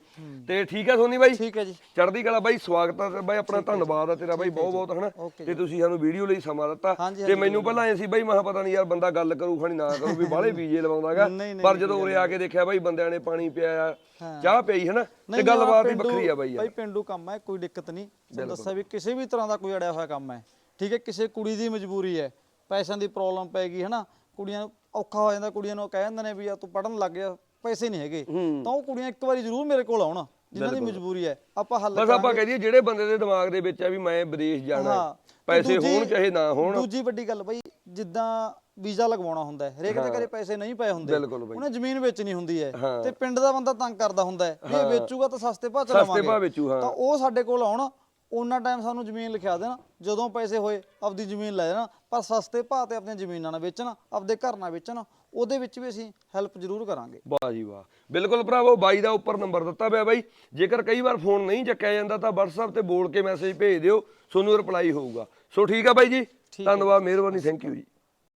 ਤੇ ਠੀਕ ਹੈ ਸੋਨੀ ਬਾਈ? ਠੀਕ ਹੈ ਜੀ। ਚੜ੍ਹਦੀ ਕਲਾ ਬਾਈ ਸਵਾਗਤ ਹੈ ਤੇ ਬਾਈ ਆਪਣਾ ਧੰਨਵਾਦ ਆ ਤੇਰਾ ਬਾਈ ਬਹੁਤ ਬਹੁਤ ਹਨਾ? ਤੇ ਤੁਸੀਂ ਸਾਨੂੰ ਵੀਡੀਓ ਲਈ ਸਮਾਂ ਦਿੱਤਾ। ਤੇ ਮੈਨੂੰ ਪਹਿਲਾਂ ਐ ਸੀ ਬਾਈ ਮੈਂ ਪਤਾ ਨਹੀਂ ਯਾਰ ਬੰਦਾ ਗੱਲ ਕਰੂ ਖਾਣੀ ਨਾ ਕਰੂ ਵੀ ਬਾਹਲੇ ਬੀਜੇ ਲਵਾਉਂਦਾਗਾ। ਪਰ ਜਦੋਂ ਉਰੇ ਆ ਕੇ ਦੇਖਿਆ ਬਾਈ ਬੰਦਿਆਂ ਨੇ ਪਾਣੀ ਪਿਆਇਆ ਚਾਹ ਪਈ ਹਨਾ? ਤੇ ਗੱਲਬਾਤ ਹੀ ਵੱਖਰੀ ਆ ਬਾਈ ਯਾਰ। ਬਾਈ ਪਿੰਡੂ ਕੰਮ ਹੈ ਕੋਈ ਦਿੱਕਤ ਨਹੀਂ। ਤੁਹਾਨੂੰ ਦੱਸਿਆ ਵੀ ਕਿਸੇ ਵੀ ਤਰ੍ਹਾਂ ਦਾ ਕੋਈ ਅੜਿਆ ਹੋਇਆ ਕੰਮ ਹੈ ਠੀਕ ਹੈ ਕਿਸੇ ਕੁੜੀ ਦੀ ਮਜਬੂਰੀ ਹੈ ਪੈਸਿਆਂ ਦੀ ਪ੍ਰੋਬਲਮ ਪੈ ਗਈ ਹਨਾ? ਕੁੜੀਆਂ ਔਖਾ ਹੋ ਜਾਂਦਾ ਕੁੜੀਆਂ ਨੂੰ ਕਹਿ ਦਿੰਦੇ ਨੇ ਵੀ ਆ ਤੂੰ ਪੜਨ ਲੱਗ ਗਿਆ ਪੈਸੇ ਨਹੀਂ ਹੈਗੇ। ਤਾਂ ਉਹ ਕੁੜੀਆਂ ਇੱਕ ਵਾਰੀ ਜ਼ਰੂਰ ਮੇਰੇ ਕੋਲ ਆਉਣ। ਜਿਨ੍ਹਾਂ ਦੀ ਮਜਬੂਰੀ ਹੈ ਆਪਾਂ ਹੱਲ ਬਸ ਆਪਾਂ ਕਹਦੇ ਜਿਹੜੇ ਬੰਦੇ ਦੇ ਦਿਮਾਗ ਦੇ ਵਿੱਚ ਆ ਵੀ ਮੈਂ ਵਿਦੇਸ਼ ਜਾਣਾ ਪੈਸੇ ਹੋਣ ਚਾਹੇ ਨਾ ਹੋਣ। ਦੂਜੀ ਵੱਡੀ ਗੱਲ ਬਈ ਜਿੱਦਾਂ ਵੀਜ਼ਾ ਲਗਵਾਉਣਾ ਹੁੰਦਾ ਹੈ ਹਰੇਕ ਦੇ ਘਰੇ ਪੈਸੇ ਨਹੀਂ ਪਏ ਹੁੰਦੇ। ਉਹਨੇ ਜ਼ਮੀਨ ਵੇਚਣੀ ਹੁੰਦੀ ਹੈ। ਤੇ ਪਿੰਡ ਦਾ ਬੰਦਾ ਤੰਗ ਕਰਦਾ ਹੁੰਦਾ ਹੈ ਇਹ ਵੇਚੂਗਾ ਤਾਂ ਸਸਤੇ ਭਾਅ ਚ ਸਸਤੇ ਲਵਾਂਗੇ ਭਾਅ ਵੇਚੂ, ਹਾਂ। ਤਾਂ ਉਹ ਸਾਡੇ ਕੋਲ ਆਉਣ ਉਹਨਾਂ ਟਾਈਮ ਸਾਨੂੰ ਜ਼ਮੀਨ ਲਿਖਿਆ ਦੇਣ ਜਦੋਂ ਪੈਸੇ ਹੋਏ ਆਪਦੀ ਜ਼ਮੀਨ ਲੈ ਜਾਣਾ ਪਰ ਸਸਤੇ ਭਾਅ ਤੇ ਆਪਣੀਆਂ ਜ਼ਮੀਨਾਂ ਨਾ ਵੇਚਣ ਆਪਦੇ ਘਰ ਨਾ ਵੇਚਣ ਉਹਦੇ ਵਿੱਚ ਵੀ ਅਸੀਂ ਹੈਲਪ ਜ਼ਰੂਰ ਕਰਾਂਗੇ। ਵਾਹ ਜੀ ਵਾਹ। ਬਿਲਕੁਲ ਭਰਾਵੋ ਬਾਈ ਦਾ ਉੱਪਰ ਨੰਬਰ ਦਿੱਤਾ ਪਿਆ ਬਾਈ। ਜੇਕਰ ਕਈ ਵਾਰ ਫੋਨ ਨਹੀਂ ਚੱਕਿਆ ਜਾਂਦਾ ਤਾਂ WhatsApp ਤੇ ਬੋਲ ਕੇ ਮੈਸੇਜ ਭੇਜ ਦਿਓ ਤੁਹਾਨੂੰ ਰਿਪਲਾਈ ਹੋਊਗਾ। ਸੋ ਠੀਕ ਆ ਬਾਈ ਜੀ? ਧੰਨਵਾਦ ਮਿਹਰਬਾਨੀ ਥੈਂਕ ਯੂ ਜੀ।